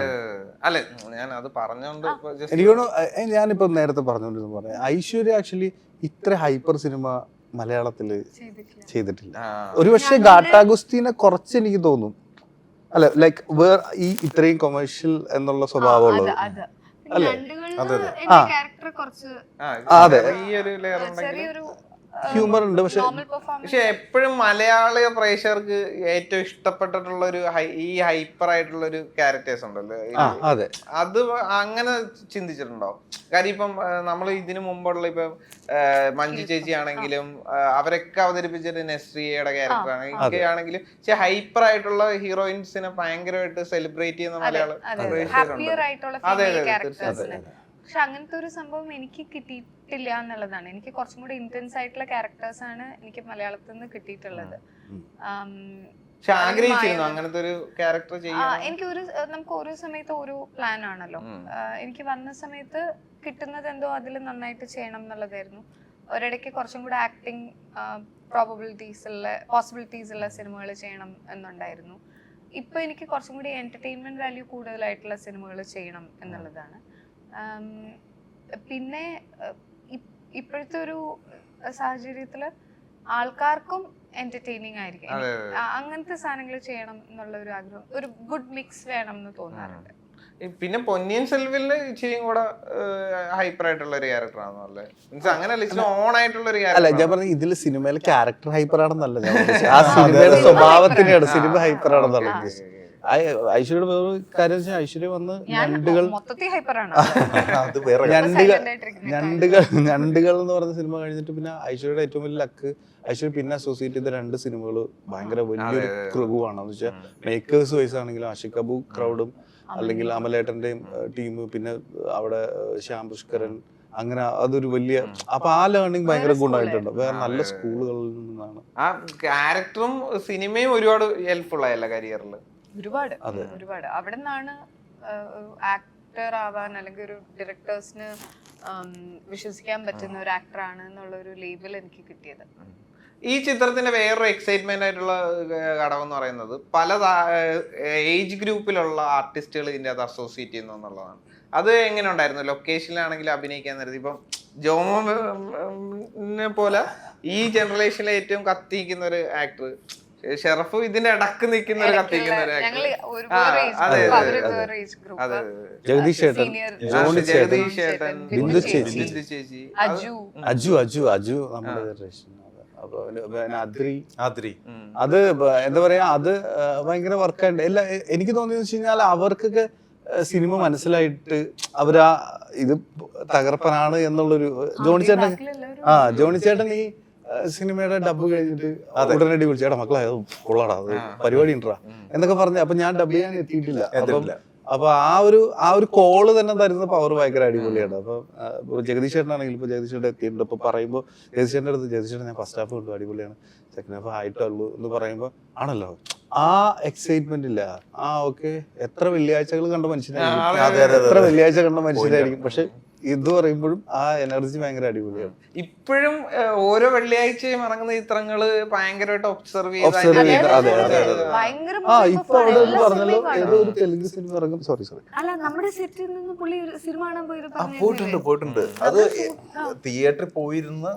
ഞാൻ അത് പറഞ്ഞോണ്ട് എനിക്ക് തോന്നുന്നു ഞാനിപ്പോ നേരത്തെ പറഞ്ഞോണ്ടിരുന്നു പറയാം ഐശ്വര്യ ആക്ച്വലി ഇത്ര ഹൈപ്പർ സിനിമ മലയാളത്തിൽ ചെയ്തിട്ടില്ല. ഒരുപക്ഷെ ഗാട്ടാഗുസ്തീനെ കുറച്ച് എനിക്ക് തോന്നും. അല്ല ലൈക്ക് വേർ ഈ ഇത്രയും കൊമേഴ്ഷ്യൽ എന്നുള്ള സ്വഭാവമുള്ളത് അല്ലേ? ആ. അതെ. ലെയർ ഉണ്ടെങ്കിൽ ചെറിയൊരു ഹ്യൂമർ ഉണ്ട് പക്ഷെ പക്ഷെ എപ്പോഴും മലയാളി പ്രേക്ഷകർക്ക് ഏറ്റവും ഇഷ്ടപ്പെട്ടിട്ടുള്ള ഒരു ഈ ഹൈപ്പർ ആയിട്ടുള്ള ഒരു ക്യാരക്ടേഴ്സ് ഉണ്ടല്ലോ അതെ. അത് അങ്ങനെ ചിന്തിച്ചിട്ടുണ്ടോ? കാര്യം ഇപ്പം നമ്മൾ ഇതിനു മുമ്പുള്ള ഇപ്പം മഞ്ജു ചേച്ചി ആണെങ്കിലും അവരൊക്കെ അവതരിപ്പിച്ചത് നെസ്രിയയുടെ ക്യാരക്ടർ ആണെങ്കിൽ ഒക്കെ ആണെങ്കിലും പക്ഷെ ഹൈപ്പർ ആയിട്ടുള്ള ഹീറോയിൻസിനെ ഭയങ്കരമായിട്ട് സെലിബ്രേറ്റ് ചെയ്യുന്ന മലയാള അതെ പ്രേക്ഷകരുണ്ട്. ഹാപ്പിയർ ആയിട്ടുള്ള അതെ, ക്യാരക്ടേഴ്സിന് പക്ഷെ അങ്ങനത്തെ ഒരു സംഭവം എനിക്ക് കിട്ടിയിട്ടില്ല എന്നുള്ളതാണ്. എനിക്ക് കുറച്ചും കൂടി ഇന്റൻസ് ആയിട്ടുള്ള ക്യാരക്ടേഴ്സ് ആണ് എനിക്ക് മലയാളത്തിൽ നിന്ന് കിട്ടിയിട്ടുള്ളത്. അങ്ങനത്തെ ഒരു ക്യാരക്ടർ എനിക്ക് ഒരു നമുക്ക് ഓരോ സമയത്ത് ഓരോ പ്ലാൻ ആണല്ലോ. എനിക്ക് വന്ന സമയത്ത് കിട്ടുന്നത് എന്തോ അതിൽ നന്നായിട്ട് ചെയ്യണം എന്നുള്ളതായിരുന്നു. ഒരിടയ്ക്ക് കുറച്ചും കൂടെ ആക്ടിങ് പ്രോബബിലിറ്റീസ് ഉള്ള പോസിബിലിറ്റീസ് ഉള്ള സിനിമകൾ ചെയ്യണം എന്നുണ്ടായിരുന്നു. ഇപ്പൊ എനിക്ക് കുറച്ചും കൂടി എന്റർടൈൻമെന്റ് വാല്യൂ കൂടുതലായിട്ടുള്ള സിനിമകൾ ചെയ്യണം എന്നുള്ളതാണ്. പിന്നെ ഇപ്പോഴത്തെ ഒരു സാഹചര്യത്തിൽ ആൾക്കാർക്കും എന്റർടൈനിങ് ആയിരിക്കും. അങ്ങനത്തെ സാധനങ്ങൾ ചെയ്യണം എന്നുള്ള ഒരു ആഗ്രഹം ഒരു ഗുഡ് മിക്സ് വേണം എന്ന് തോന്നാറുണ്ട് പിന്നെ പൊന്നിയൻ സെൽവിൽ ഇച്ചിരിയും കൂടെ ഹൈപ്പർ ആയിട്ടുള്ള ഒരു ക്യാരക്ടർ ആണെന്നല്ലേ മീൻസ് അങ്ങനെയല്ല ഓൺ ആയിട്ടുള്ള ഒരു അല്ല ഞാൻ പറഞ്ഞു ഇതിൽ സിനിമയിലെ ക്യാരക്ടർ ഹൈപ്പർ ആണെന്നല്ല ഞാൻ ആ സിനിമയുടെ സ്വഭാവത്തിനെയാണ് സിനിമ ഹൈപ്പർ ആണെന്നുള്ള ഉദ്ദേശിച്ചത്. ഐശ്വര്യയുടെ വേറെ കാര്യം വെച്ചാൽ ഐശ്വര്യ വന്ന് ഞണ്ടുകൾ അത് വേറെ ഞണ്ടുകൾ ഞണ്ടുകൾ ഞണ്ടുകൾ എന്ന് പറഞ്ഞ സിനിമ കഴിഞ്ഞിട്ട് പിന്നെ ഐശ്വര്യയുടെ ഏറ്റവും വലിയ ലക്ക് ഐശ്വര്യ പിന്നെ അസോസിയേറ്റ് ചെയ്ത രണ്ട് സിനിമകൾ ഭയങ്കര വലിയൊരു ക്രൂ എന്ന് വെച്ചാൽ മേക്കേഴ്സ് വൈസ് ആണെങ്കിലും ആഷിക് കബു ക്രൗഡും അല്ലെങ്കിൽ അമലേട്ടന്റെയും ടീം പിന്നെ അവിടെ ശ്യാം പുഷ്കരൻ അങ്ങനെ അതൊരു വലിയ അപ്പൊ ആ ലേണിംഗ് ഭയങ്കര ഗുണമായിട്ടുണ്ട്. വേറെ നല്ല. സ്കൂളുകളിൽ നിന്നാണ്. ആ ക്യാരക്ടറും സിനിമയും ഒരുപാട് ഹെൽപ്ഫുൾ ആയല്ല കരിയറിൽ ഒരുപാട്. ഒരുപാട്. അവിടെ നിന്നാണ് ആക്ടർ ആവാൻ അല്ലെങ്കിൽ ഒരു ഡയറക്ടേഴ്സിന് വിശ്വസിക്കാൻ പറ്റുന്ന ഒരു ആക്ടർ ആണ് എന്നുള്ള ഒരു ലേബൽ എനിക്ക് കിട്ടിയത്. ഈ ചിത്രത്തിന്റെ വേറൊരു എക്സൈറ്റ്മെന്റ് ആയിട്ടുള്ള ഘടകം എന്ന് പറയുന്നത് പല ഏജ് ഗ്രൂപ്പിലുള്ള ആർട്ടിസ്റ്റുകൾ ഇതിന്റെ അത് അസോസിയേറ്റ് ചെയ്യുന്നു എന്നുള്ളതാണ്. അത് എങ്ങനെ ഉണ്ടായിരുന്നു? ലൊക്കേഷനിലാണെങ്കിൽ അഭിനയിക്കാൻ നേരത്തെ. ഇപ്പം ജോമോനെ പോലെ ഈ ജനറേഷനിലെ ഏറ്റവും കത്തിക്കുന്ന ഒരു ആക്ടർ ഷെറഫ് ഇതിന്റെ ഇടയ്ക്ക് നിൽക്കുന്ന ഒരു കത്തിക്കുന്ന ജഗദീഷ് ഏട്ടൻ ജഗദീഷ് ഏട്ടൻ ബിന്ദു ചേച്ചി. അജു. അജു അജു നമ്മുടെ ജനറേഷൻ അദ്രി. ഉം. അത് എന്താ പറയാ അത് ഭയങ്കര വർക്കായിട്ട്. എല്ലാ എനിക്ക് തോന്നിയെന്ന് വെച്ച് കഴിഞ്ഞാൽ അവർക്കൊക്കെ സിനിമ മനസ്സിലായിട്ട് അവരാ ഇത് തകർപ്പനാണ് എന്നുള്ളൊരു ജോണി ചേട്ടൻ ആ ജോണി ചേട്ടൻ ഈ സിനിമയുടെ ഡബ് കഴിഞ്ഞിട്ട് ഉടനടി വിളിച്ചു. ചേട്ടാ മക്കളെ അത് കൊള്ളാടാ അത് പരിപാടി ഉണ്ടാ എന്നൊക്കെ പറഞ്ഞു അപ്പൊ ഞാൻ ഡബ് ചെയ്യാൻ എത്തിയിട്ടില്ല. അപ്പം ആ ഒരു ആ ഒരു കോൾ തന്നെ തരുന്ന പവർ ഭയങ്കര അടിപൊളിയാണ്. അപ്പൊ ജഗദീഷ് ചേട്ടനാണെങ്കിൽ ഇപ്പൊ ജഗദീഷ് ചേട്ടൻ എത്തിയിട്ടുണ്ട്. ഇപ്പൊ പറയുമ്പോൾ ജഗദീഷ് ചേട്ടന്റെ അടുത്ത് ജഗദീഷ് ചേട്ടൻ ഞാൻ ഫസ്റ്റ് ഹാഫ് കണ്ടു. അടിപൊളിയാണ്. സെക്കൻഡ് ഹാഫ് ആയിട്ടുള്ളൂ എന്ന് പറയുമ്പോൾ ആണല്ലോ. ആ എക്സൈറ്റ്മെന്റ് ഇല്ല. ആ ഓക്കെ എത്ര വെള്ളിയാഴ്ചകൾ കണ്ട മനുഷ്യനായിരിക്കും. എത്ര വെള്ളിയാഴ്ച കണ്ട മനുഷ്യനായിരിക്കും. പക്ഷെ ഇത് പറയുമ്പോഴും ആ എനർജി ഭയങ്കര അടിപൊളിയാണ്. ഇപ്പോഴും ഓരോ വെള്ളിയാഴ്ചയും ഇറങ്ങുന്ന ചിത്രങ്ങൾ ഭയങ്കരമായിട്ട് ഒബ്സർവ് അതെ, ചെയ്ത്, അതെ, ആ movie ഇപ്പൊ അവിടെ ഒന്ന് പറഞ്ഞല്ലോ ഏതോ ഒരു തെലുങ്ക് സിനിമ ഇറങ്ങും. സോറി സോറി അല്ല നമ്മുടെ സെറ്റിൽ നിന്ന് പുള്ളി ഒരു സിനിമ കാണാൻ ആ പോയിട്ടുണ്ട് പോയിട്ടുണ്ട്. അത് തിയേറ്ററിൽ പോയിരുന്ന്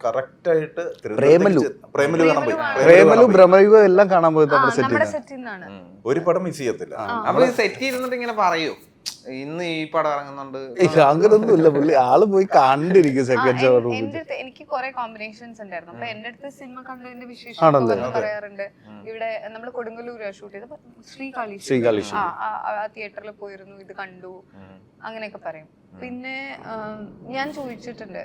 കറക്റ്റ് ആയിട്ട് പ്രേമലു. പ്രേമലു കാണാൻ പോയി. പ്രേമലു ഭ്രമയുഗം എല്ലാം കാണാൻ പോയി. പോയത് നമ്മുടെ സെറ്റിൽ നിന്നാണ്. ഒരു പടം മിസ് ചെയ്യത്തില്ല. നമ്മൾ ഈ സെറ്റ് ഇരുന്നിട്ട് ഇങ്ങനെ പറയൂ. ഇന്ന് ഈ പടം ഇറങ്ങുന്നുണ്ട്. അങ്ങനൊന്നുമില്ല പുള്ളി. ആൾ പോയി കണ്ടിരിക്കും സെക്കൻഡ് ഷോ എന്റെ എനിക്ക് കുറെ കോമ്പിനേഷൻസ് ഉണ്ടായിരുന്നു. അപ്പൊ എന്റെ അടുത്ത് സിനിമ കണ്ടതിന്റെ വിശേഷം? പറയാറുണ്ട്. ഇവിടെ നമ്മൾ കൊടുങ്ങല്ലൂർ ഷൂട്ട് ചെയ്ത്. ശ്രീകാളി ശ്രീകാളി ആ ആ തിയേറ്ററിൽ പോയിരുന്നു. ഇത് കണ്ടു. അങ്ങനെയൊക്കെ പറയും. പിന്നെ ഞാൻ ചോദിച്ചിട്ടുണ്ട്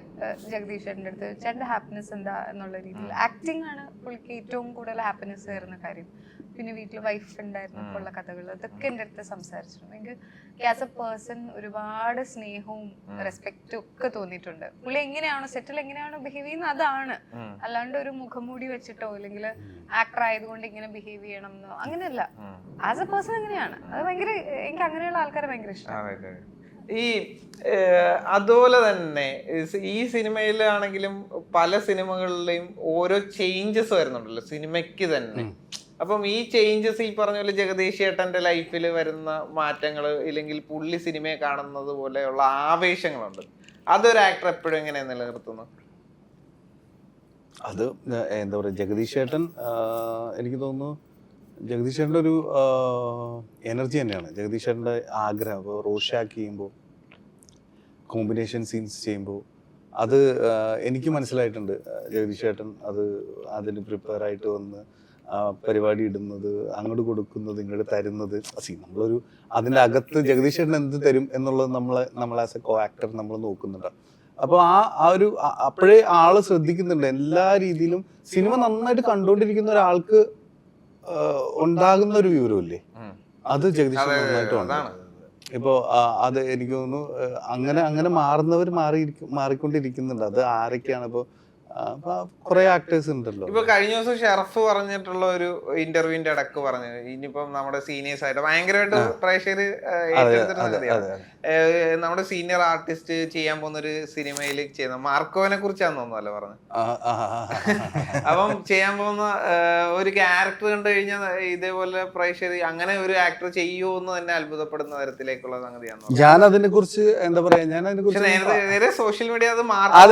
ജഗദീഷ് ചേട്ടന്റെ അടുത്ത് ചേട്ടന്റെ ഹാപ്പിനെസ് എന്താ? എന്നുള്ള രീതിയിൽ. ആക്ടിങ് ആണ് പുള്ളിക്ക് ഏറ്റവും കൂടുതൽ ഹാപ്പിനെസ് തരുന്ന കാര്യം. പിന്നെ വീട്ടിൽ വൈഫ് ഉണ്ടായിരുന്നപ്പോൾ ഉള്ള കഥകൾ. അതൊക്കെ എന്റെ അടുത്ത് സംസാരിച്ചിട്ടുണ്ട് എനിക്ക് ആസ് എ പേഴ്സൺ ഒരുപാട് സ്നേഹവും റെസ്പെക്റ്റും ഒക്കെ തോന്നിയിട്ടുണ്ട്. പുള്ളി എങ്ങനെയാണോ സെറ്റിൽ എങ്ങനെയാണോ ബിഹേവ് ചെയ്യുന്നത് അതാണ്. അല്ലാണ്ട് ഒരു മുഖംമൂടി വെച്ചിട്ടോ അല്ലെങ്കിൽ ആക്ടർ ആയതുകൊണ്ട് ഇങ്ങനെ ബിഹേവ് ചെയ്യണം എന്നോ അങ്ങനെയല്ല. ആസ് എ പേഴ്സൺ എങ്ങനെയാണ് അത് ഭയങ്കര എനിക്ക് അങ്ങനെയുള്ള ആൾക്കാരെ ഭയങ്കര ഇഷ്ടമാണ്. ഈ അതുപോലെ തന്നെ ഈ ഈ സിനിമയിലാണെങ്കിലും പല സിനിമകളിലെയും ഓരോ ചേഞ്ചസ് വരുന്നുണ്ടല്ലോ. സിനിമയ്ക്ക് തന്നെ. അപ്പം ഈ ചേഞ്ചസ് ഈ പറഞ്ഞ പോലെ ജഗദീഷ് ലൈഫിൽ വരുന്ന മാറ്റങ്ങൾ ഇല്ലെങ്കിൽ പുള്ളി സിനിമയെ കാണുന്നത് പോലെയുള്ള ആവേശങ്ങളുണ്ട്. അതൊരു ആക്ടർ എപ്പോഴും എങ്ങനെ നിലനിർത്തുന്നു അത് എന്താ പറയുക ജഗദീഷ് ഏട്ടൻ എനിക്ക് തോന്നുന്നു ജഗദീഷ് ഏട്ടന്റെ ഒരു എനർജി തന്നെയാണ്. ജഗദീഷ് ഏട്ടന്റെ ആഗ്രഹം ഇപ്പോൾ റോഷാക്ക് ചെയ്യുമ്പോൾ കോമ്പിനേഷൻ സീൻസ് ചെയ്യുമ്പോൾ അത് എനിക്ക് മനസ്സിലായിട്ടുണ്ട്. ജഗദീഷ് ഏട്ടൻ അത് അതിന് പ്രിപ്പയർ ആയിട്ട് വന്ന് പരിപാടി ഇടുന്നത് അങ്ങോട്ട് കൊടുക്കുന്നത് ഇങ്ങോട്ട് തരുന്നത്. സി നമ്മളൊരു അതിന്റെ അകത്ത് ജഗദീഷ് ചേട്ടൻ എന്ത് തരും എന്നുള്ളത് നമ്മളെ നമ്മൾ ആസ് എ കോ ആക്ടർ നമ്മൾ നോക്കുന്നുണ്ട്. അപ്പോൾ ആ ആ ഒരു അപ്പോഴേ ആൾ ശ്രദ്ധിക്കുന്നുണ്ട്. എല്ലാ രീതിയിലും സിനിമ നന്നായിട്ട് കണ്ടുകൊണ്ടിരിക്കുന്ന ഒരാൾക്ക് ഉണ്ടാകുന്ന ഒരു വിവരമില്ലേ? അത് ജഗദീഷ് നന്നായിട്ടുണ്ട്. ഇപ്പോ അത് എനിക്ക് തോന്നുന്നു അങ്ങനെ അങ്ങനെ മാറുന്നവർ മാറി മാറിക്കൊണ്ടിരിക്കുന്നുണ്ട്. അത് ആരൊക്കെയാണ് ഇപ്പോ കുറെ ആക്ടേഴ്സ് ഉണ്ടല്ലോ. ഇപ്പൊ കഴിഞ്ഞ ദിവസം ഷെറഫ് പറഞ്ഞിട്ടുള്ള ഒരു ഇന്റർവ്യൂവിന്റെ ഇടയ്ക്ക് പറഞ്ഞു. ഇനിയിപ്പം നമ്മുടെ സീനിയേഴ്സ് ആയിട്ട് ഭയങ്കരമായിട്ട് പ്രേക്ഷകർ നമ്മുടെ സീനിയർ ആർട്ടിസ്റ്റ് ചെയ്യാൻ പോകുന്ന ഒരു സിനിമയിൽ ചെയ്യുന്ന മാർക്കോവിനെ കുറിച്ചാന്ന് തോന്നുന്നല്ലോ പറഞ്ഞു. അപ്പം ചെയ്യാൻ പോകുന്ന ഒരു ക്യാരക്ടർ കണ്ടു കഴിഞ്ഞാൽ ഇതേപോലെ പ്രേക്ഷകർ അങ്ങനെ ഒരു ആക്ടർ ചെയ്യുമോ എന്ന് തന്നെ അത്ഭുതപ്പെടുന്ന തരത്തിലേക്കുള്ള സംഗതിയാണ്. ഞാൻ അതിനെ കുറിച്ച് എന്താ പറയാ ഞാൻ അതിനെ നേരത്തെ സോഷ്യൽ മീഡിയ അത് മാർക്കോ.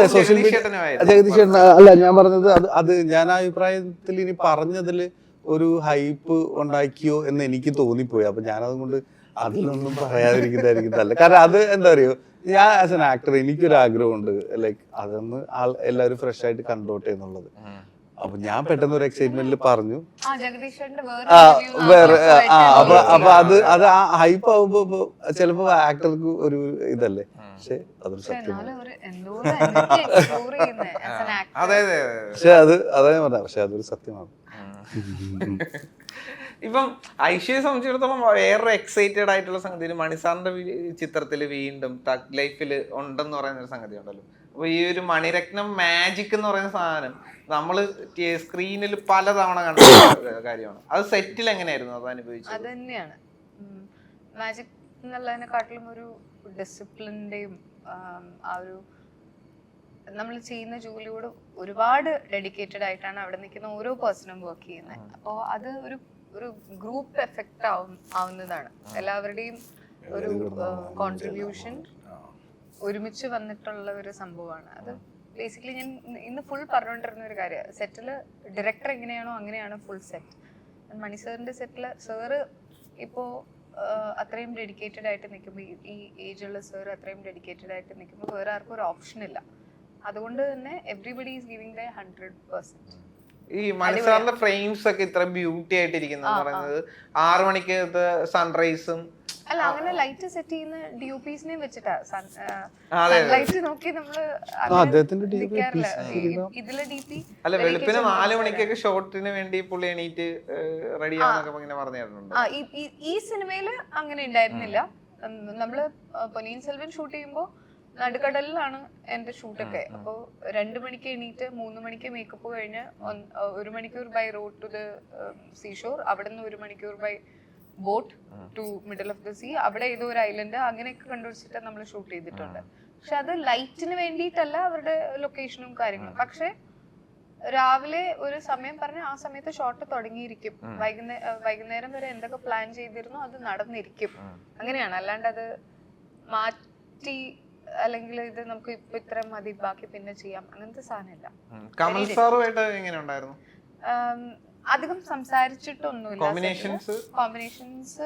ജഗദീഷ് അല്ല ഞാൻ പറഞ്ഞത് അത് അത് ഞാൻ ആ അഭിപ്രായത്തിൽ ഇനി പറഞ്ഞതിൽ ഒരു ഹൈപ്പ് ഉണ്ടാക്കിയോ എന്ന് എനിക്ക് തോന്നിപ്പോയി. അപ്പൊ ഞാൻ അതുകൊണ്ട് അതിലൊന്നും പറയാതിരിക്കുന്നതായിരിക്കും നല്ലത്. കാരണം അത് എന്താ പറയുക ഞാൻ ആസ് എൻ ആക്ടർ എനിക്കൊരു ആഗ്രഹമുണ്ട്. ലൈക്ക് അതൊന്ന് ആൾ എല്ലാവരും ഫ്രഷ് ആയിട്ട് കണ്ടോട്ടെ എന്നുള്ളത്. അപ്പൊ ഞാൻ പെട്ടെന്ന് ഒരു എക്സൈറ്റ്മെന്റിൽ പറഞ്ഞു. വേറെ അപ്പൊ അപ്പൊ അത് അത് ആ ഹൈപ്പ് ആവുമ്പോ ചിലപ്പോ ആക്ടർക്ക് ഒരു ഇതല്ലേ? പക്ഷെ അതൊരു സത്യം അതെ അതെ അതെ. പക്ഷെ അത് അതാ ഞാൻ പറഞ്ഞ പക്ഷെ അതൊരു സത്യമാണ്. ഇപ്പം ഐശ്വര്യ സംബന്ധിച്ചിടത്തോളം വേറെ എക്സൈറ്റഡ് ആയിട്ടുള്ള സംഗതി മണിസാറിന്റെ ചിത്രത്തിൽ വീണ്ടും തഗ് ലൈഫിൽ ഉണ്ടെന്ന് പറയുന്ന ഒരു സംഗതി ഉണ്ടല്ലോ. അപ്പൊ ഈ ഒരു മണിരത്നം മാജിക് എന്ന് പറയുന്ന സാധനം നമ്മൾ സ്ക്രീനിൽ പലതവണ കണ്ട കാര്യമാണ്. അത് സെറ്റിൽ എങ്ങനെയായിരുന്നു? അത് അനുഭവിച്ചത്? അത് തന്നെയാണ്. മാജിക് എന്നുള്ളതിനെക്കാട്ടിലും ഒരു ഡിസിപ്ലിന്റെയും ആ ഒരു നമ്മൾ ചെയ്യുന്ന ജോലിയോട് ഒരുപാട് ഡെഡിക്കേറ്റഡ് ആയിട്ടാണ് അവിടെ നിൽക്കുന്ന ഓരോ പേഴ്സണും വർക്ക് ചെയ്യുന്നത്. അപ്പോൾ അത് ഒരു ഒരു ഗ്രൂപ്പ് എഫക്റ്റ് ആവും ആവുന്നതാണ്. എല്ലാവരുടെയും ഒരു കോൺട്രിബ്യൂഷൻ ഒരുമിച്ച് വന്നിട്ടുള്ള ഒരു സംഭവമാണ്. അത് ബേസിക്കലി ഞാൻ ഇന്ന് ഫുൾ പറഞ്ഞുകൊണ്ടിരുന്ന ഒരു കാര്യം. സെറ്റിൽ ഡയറക്ടർ എങ്ങനെയാണോ അങ്ങനെയാണ് ഫുൾ സെറ്റ് മണി സാറിന്റെ സെറ്റിൽ സാറ് ഇപ്പോൾ അത്രയും ഡെഡിക്കേറ്റഡ് ആയിട്ട് നിൽക്കുമ്പോൾ ഈ ഏജുള്ള സർ അത്രയും ഡെഡിക്കേറ്റഡ് ആയിട്ട് നിൽക്കുമ്പോൾ വേറെ ആർക്കും ഒരു ഓപ്ഷൻ ഇല്ല. അതുകൊണ്ട് തന്നെ everybody is giving the hundred percent ഈ മണിസാറിന്റെ ഫ്രെയിംസ് ഒക്കെ ഇത്ര ബ്യൂട്ടി ആയിട്ടിരിക്കുന്ന പറയുന്നത് ആറു മണിക്ക് സൺറൈസും അല്ല അങ്ങനെ ലൈറ്റ് സെറ്റ് ചെയ്യുന്ന ഡി ഒ പിസിനെ വെച്ചിട്ടാ. സൺലൈറ്റ് നോക്കി നമ്മൾ ഇതിലെ ഡി പി അല്ല വെളുപ്പിന് നാല് മണിക്കൊക്കെ ഷോട്ടിന് വേണ്ടി പുള്ളി എണീറ്റ് റെഡി ആണെന്നൊക്കെ പറഞ്ഞു ഈ- സിനിമയിൽ അങ്ങനെ ഉണ്ടായിരുന്നില്ല. നമ്മൾ ആ, പൊന്നിയിൻ സെൽവൻ ഷൂട്ട് ചെയ്യുമ്പോ നടുക്കടലിലാണ് എന്റെ ഷൂട്ടൊക്കെ അപ്പോ രണ്ടു മണിക്ക് എണീറ്റ് മൂന്ന് മണിക്ക് മേക്കപ്പ് കഴിഞ്ഞ് ഒരു മണിക്കൂർ by road to the seashore അവിടെ നിന്ന് ഒരു മണിക്കൂർ by boat to middle of the sea. അവിടെ ഏതോ ഒരു ഐലൻഡ്. അങ്ങനെയൊക്കെ കണ്ടുപിടിച്ചിട്ട് നമ്മൾ ഷൂട്ട് ചെയ്തിട്ടുണ്ട്. പക്ഷെ അത് ലൈറ്റിന് വേണ്ടിയിട്ടല്ല അവരുടെ ലൊക്കേഷനും കാര്യങ്ങളും. പക്ഷെ രാവിലെ ഒരു സമയം പറഞ്ഞ ആ സമയത്ത് ഷോട്ട് തുടങ്ങിയിരിക്കും. വൈകുന്നേരം വൈകുന്നേരം വരെ എന്തൊക്കെ പ്ലാൻ ചെയ്തിരുന്നോ അത് നടന്നിരിക്കും. അങ്ങനെയാണ്. അല്ലാണ്ട് അത് മാറ്റി അല്ലെങ്കിൽ ഇത് നമുക്ക് ഇപ്പൊ ഇത്ര മതി ബാക്കി പിന്നെ ചെയ്യാം. അങ്ങനത്തെ സാധനമില്ല. കമൽ സാറുമായിട്ട് എങ്ങനെ ഉണ്ടായിരുന്നു? അധികം സംസാരിച്ചിട്ടൊന്നുമില്ല കോമ്പിനേഷൻസ് കോമ്പിനേഷൻസ്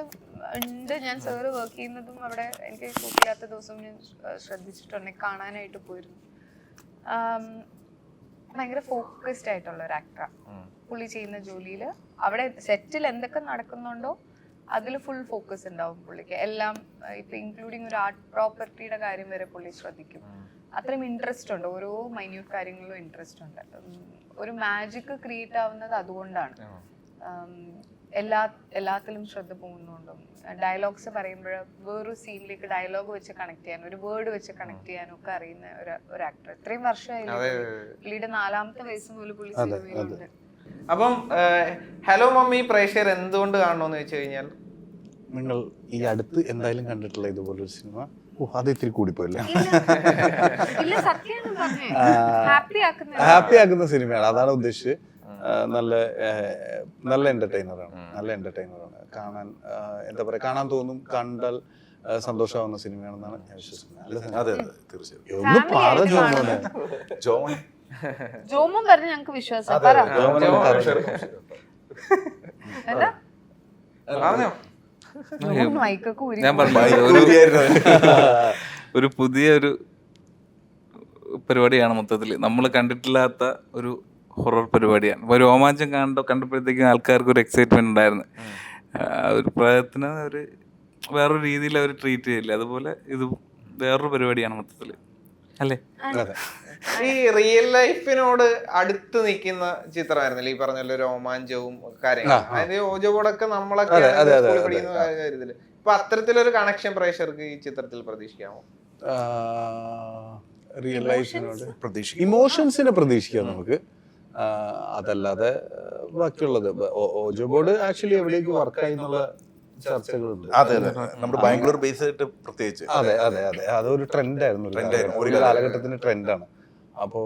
ഉണ്ട്. ഞാൻ സാറ് വർക്ക് ചെയ്യുന്നതും അവിടെ എനിക്ക് കൂട്ടില്ലാത്ത ദിവസവും ഞാൻ ശ്ര- ശ്രദ്ധിച്ചിട്ടുണ്ട്. കാണാനായിട്ട് പോയിരുന്നു. ഭയങ്കര ഫോക്കസ്ഡ് ആയിട്ടുള്ള ഒരു ആക്ടറാണ് പുള്ളി ചെയ്യുന്ന ജോലിയിൽ അവിടെ സെറ്റിൽ എന്തൊക്കെ നടക്കുന്നുണ്ടോ അതിൽ ഫുൾ ഫോക്കസ് ഉണ്ടാവും പുള്ളിക്ക്. എല്ലാം ഇപ്പൊ ഇൻക്ലൂഡിങ് ഒരു ആർട്ട് പ്രോപ്പർട്ടിയുടെ കാര്യം വരെ പുള്ളി ശ്രദ്ധിക്കും. അത്രയും ഇൻട്രസ്റ്റ് ഉണ്ട്. ഓരോ മൈന്യൂട്ട് കാര്യങ്ങളിലും ഇൻട്രസ്റ്റ് ഉണ്ട്. ഒരു മാജിക് ക്രിയേറ്റ് ആവുന്നത് അതുകൊണ്ടാണ്. എല്ലാ എല്ലാത്തിലും ശ്രദ്ധ പോകുന്നുണ്ടും. ഡയലോഗ്സ് പറയുമ്പോൾ വേറൊരു സീനിലേക്ക് ഡയലോഗ് വെച്ച് കണക്ട് ചെയ്യാൻ ഒരു വേർഡ് വെച്ച് കണക്ട് ചെയ്യാനും ഒക്കെ അറിയുന്ന ഒരു ഒരു ആക്ടർ ഇത്രയും വർഷമായില്ലേ പുള്ളി? പുള്ളിയുടെ നാലാമത്തെ വയസ്സ് മുതൽ പുള്ളി സിനിമയിലുണ്ട് അപ്പം ഹലോ മമ്മി പ്രേക്ഷകർ എന്തുകൊണ്ട് കാണണമെന്ന് വെച്ച് കഴിഞ്ഞാൽ? നിങ്ങൾ ഈ അടുത്ത് എന്തായാലും കണ്ടിട്ടുള്ള ഇതുപോലൊരു സിനിമ ഓ അത് ഇത്തിരി കൂടിപ്പോയില്ലേ? ഇല്ല. സത്യമാണ് പറഞ്ഞേ. ഹാപ്പി ആക്കുന്ന ഹാപ്പി ആക്കുന്ന സിനിമയാണ്. അതാണ് ഉദ്ദേശിച്ചത്. നല്ല നല്ല എന്റർടൈനറാണ് നല്ല എന്റർടൈനറാണ് കാണാൻ എന്താ പറയാ കാണാൻ തോന്നും കണ്ടാൽ സന്തോഷമാവുന്ന സിനിമയാണെന്നാണ് ഞാൻ വിശ്വസിക്കുന്നത്. അതെ അതെ തീർച്ചയായും. ഒന്ന് പറ ജോമോനെ. ജോൺ ജോമും പറഞ്ഞ ഞങ്ങൾക്ക് വിശ്വാസം. പറ. ഞാൻ പറഞ്ഞു ഒരു പുതിയ ഒരു പരിപാടിയാണ് മൊത്തത്തിൽ നമ്മൾ കണ്ടിട്ടില്ലാത്ത ഒരു ഹൊറർ പരിപാടിയാണ്. അപ്പോൾ രോമാഞ്ചം കണ്ടോ കണ്ടപ്പോഴത്തേക്കും ആൾക്കാർക്ക് ഒരു എക്സൈറ്റ്മെന്റ് ഉണ്ടായിരുന്നു. ഒരു പ്രയത്നം ഒരു വേറൊരു രീതിയിൽ അവർ ട്രീറ്റ് ചെയ്യില്ല അതുപോലെ ഇത് വേറൊരു പരിപാടിയാണ് മൊത്തത്തിൽ അല്ലേ? അതെ. ഈ റിയൽ ലൈഫിനോട് അടുത്ത് നിൽക്കുന്ന ചിത്രമായിരുന്നല്ലേ ഈ പറഞ്ഞ രോമാഞ്ചവും കാര്യങ്ങളും. അതിന്റെ ഓജോബോടൊക്കെ നമ്മളൊക്കെ പഠിക്കുന്ന കാര്യത്തിൽ ഇപ്പൊ അത്തരത്തിലൊരു കണക്ഷൻ പ്രേക്ഷകർക്ക് ഈ ചിത്രത്തിൽ പ്രതീക്ഷിക്കാമോ? റിയൽ ലൈഫിനോട് പ്രതീക്ഷിക്കും. ഇമോഷൻസിനെ പ്രതീക്ഷിക്കാം നമുക്ക്. അതല്ലാതെ ബാക്കിയുള്ളത് ഓജോ ബോർഡ് ആക്ച്വലി എവിടേക്ക് വർക്കായി എന്നുള്ള ചർച്ചകളുണ്ട്. അതെ അതെ. നമ്മുടെ ബാംഗ്ലൂർ ബേസ് ആയിട്ട് പ്രത്യേകിച്ച്. അതെ അതെ അതെ. അതൊരു ട്രെൻഡായിരുന്നു ഒരു കാലഘട്ടത്തിന്റെ ട്രെൻഡാണ് അപ്പോ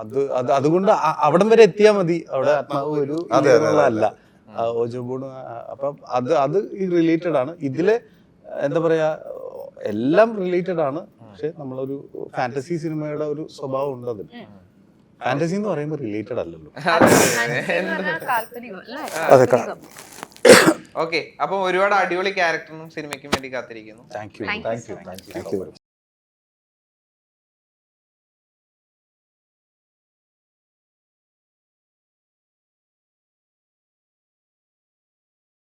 അത് അത് അതുകൊണ്ട് അവിടം വരെ എത്തിയാൽ മതി. അവിടെ ആത്മാവ് ഒരു. അല്ല ഓജോബോണ് അപ്പൊ അത് അത് റിലേറ്റഡ് ആണ്. ഇതിൽ എന്താ പറയാ എല്ലാം റിലേറ്റഡ് ആണ്. പക്ഷെ നമ്മളൊരു ഫാന്റസി സിനിമയുടെ ഒരു സ്വഭാവം ഉണ്ട് അതിൽ ഫാന്റസി എന്ന് പറയുമ്പോൾ റിലേറ്റഡ് അല്ലല്ലോ. അല്ലേ? അതെ. ഓക്കെ അപ്പൊ ഒരുപാട് അടിപൊളി ക്യാരക്ടറിനും സിനിമയ്ക്കും വേണ്ടി കാത്തിരിക്കുന്നു. Thank you Thank you thank you thank you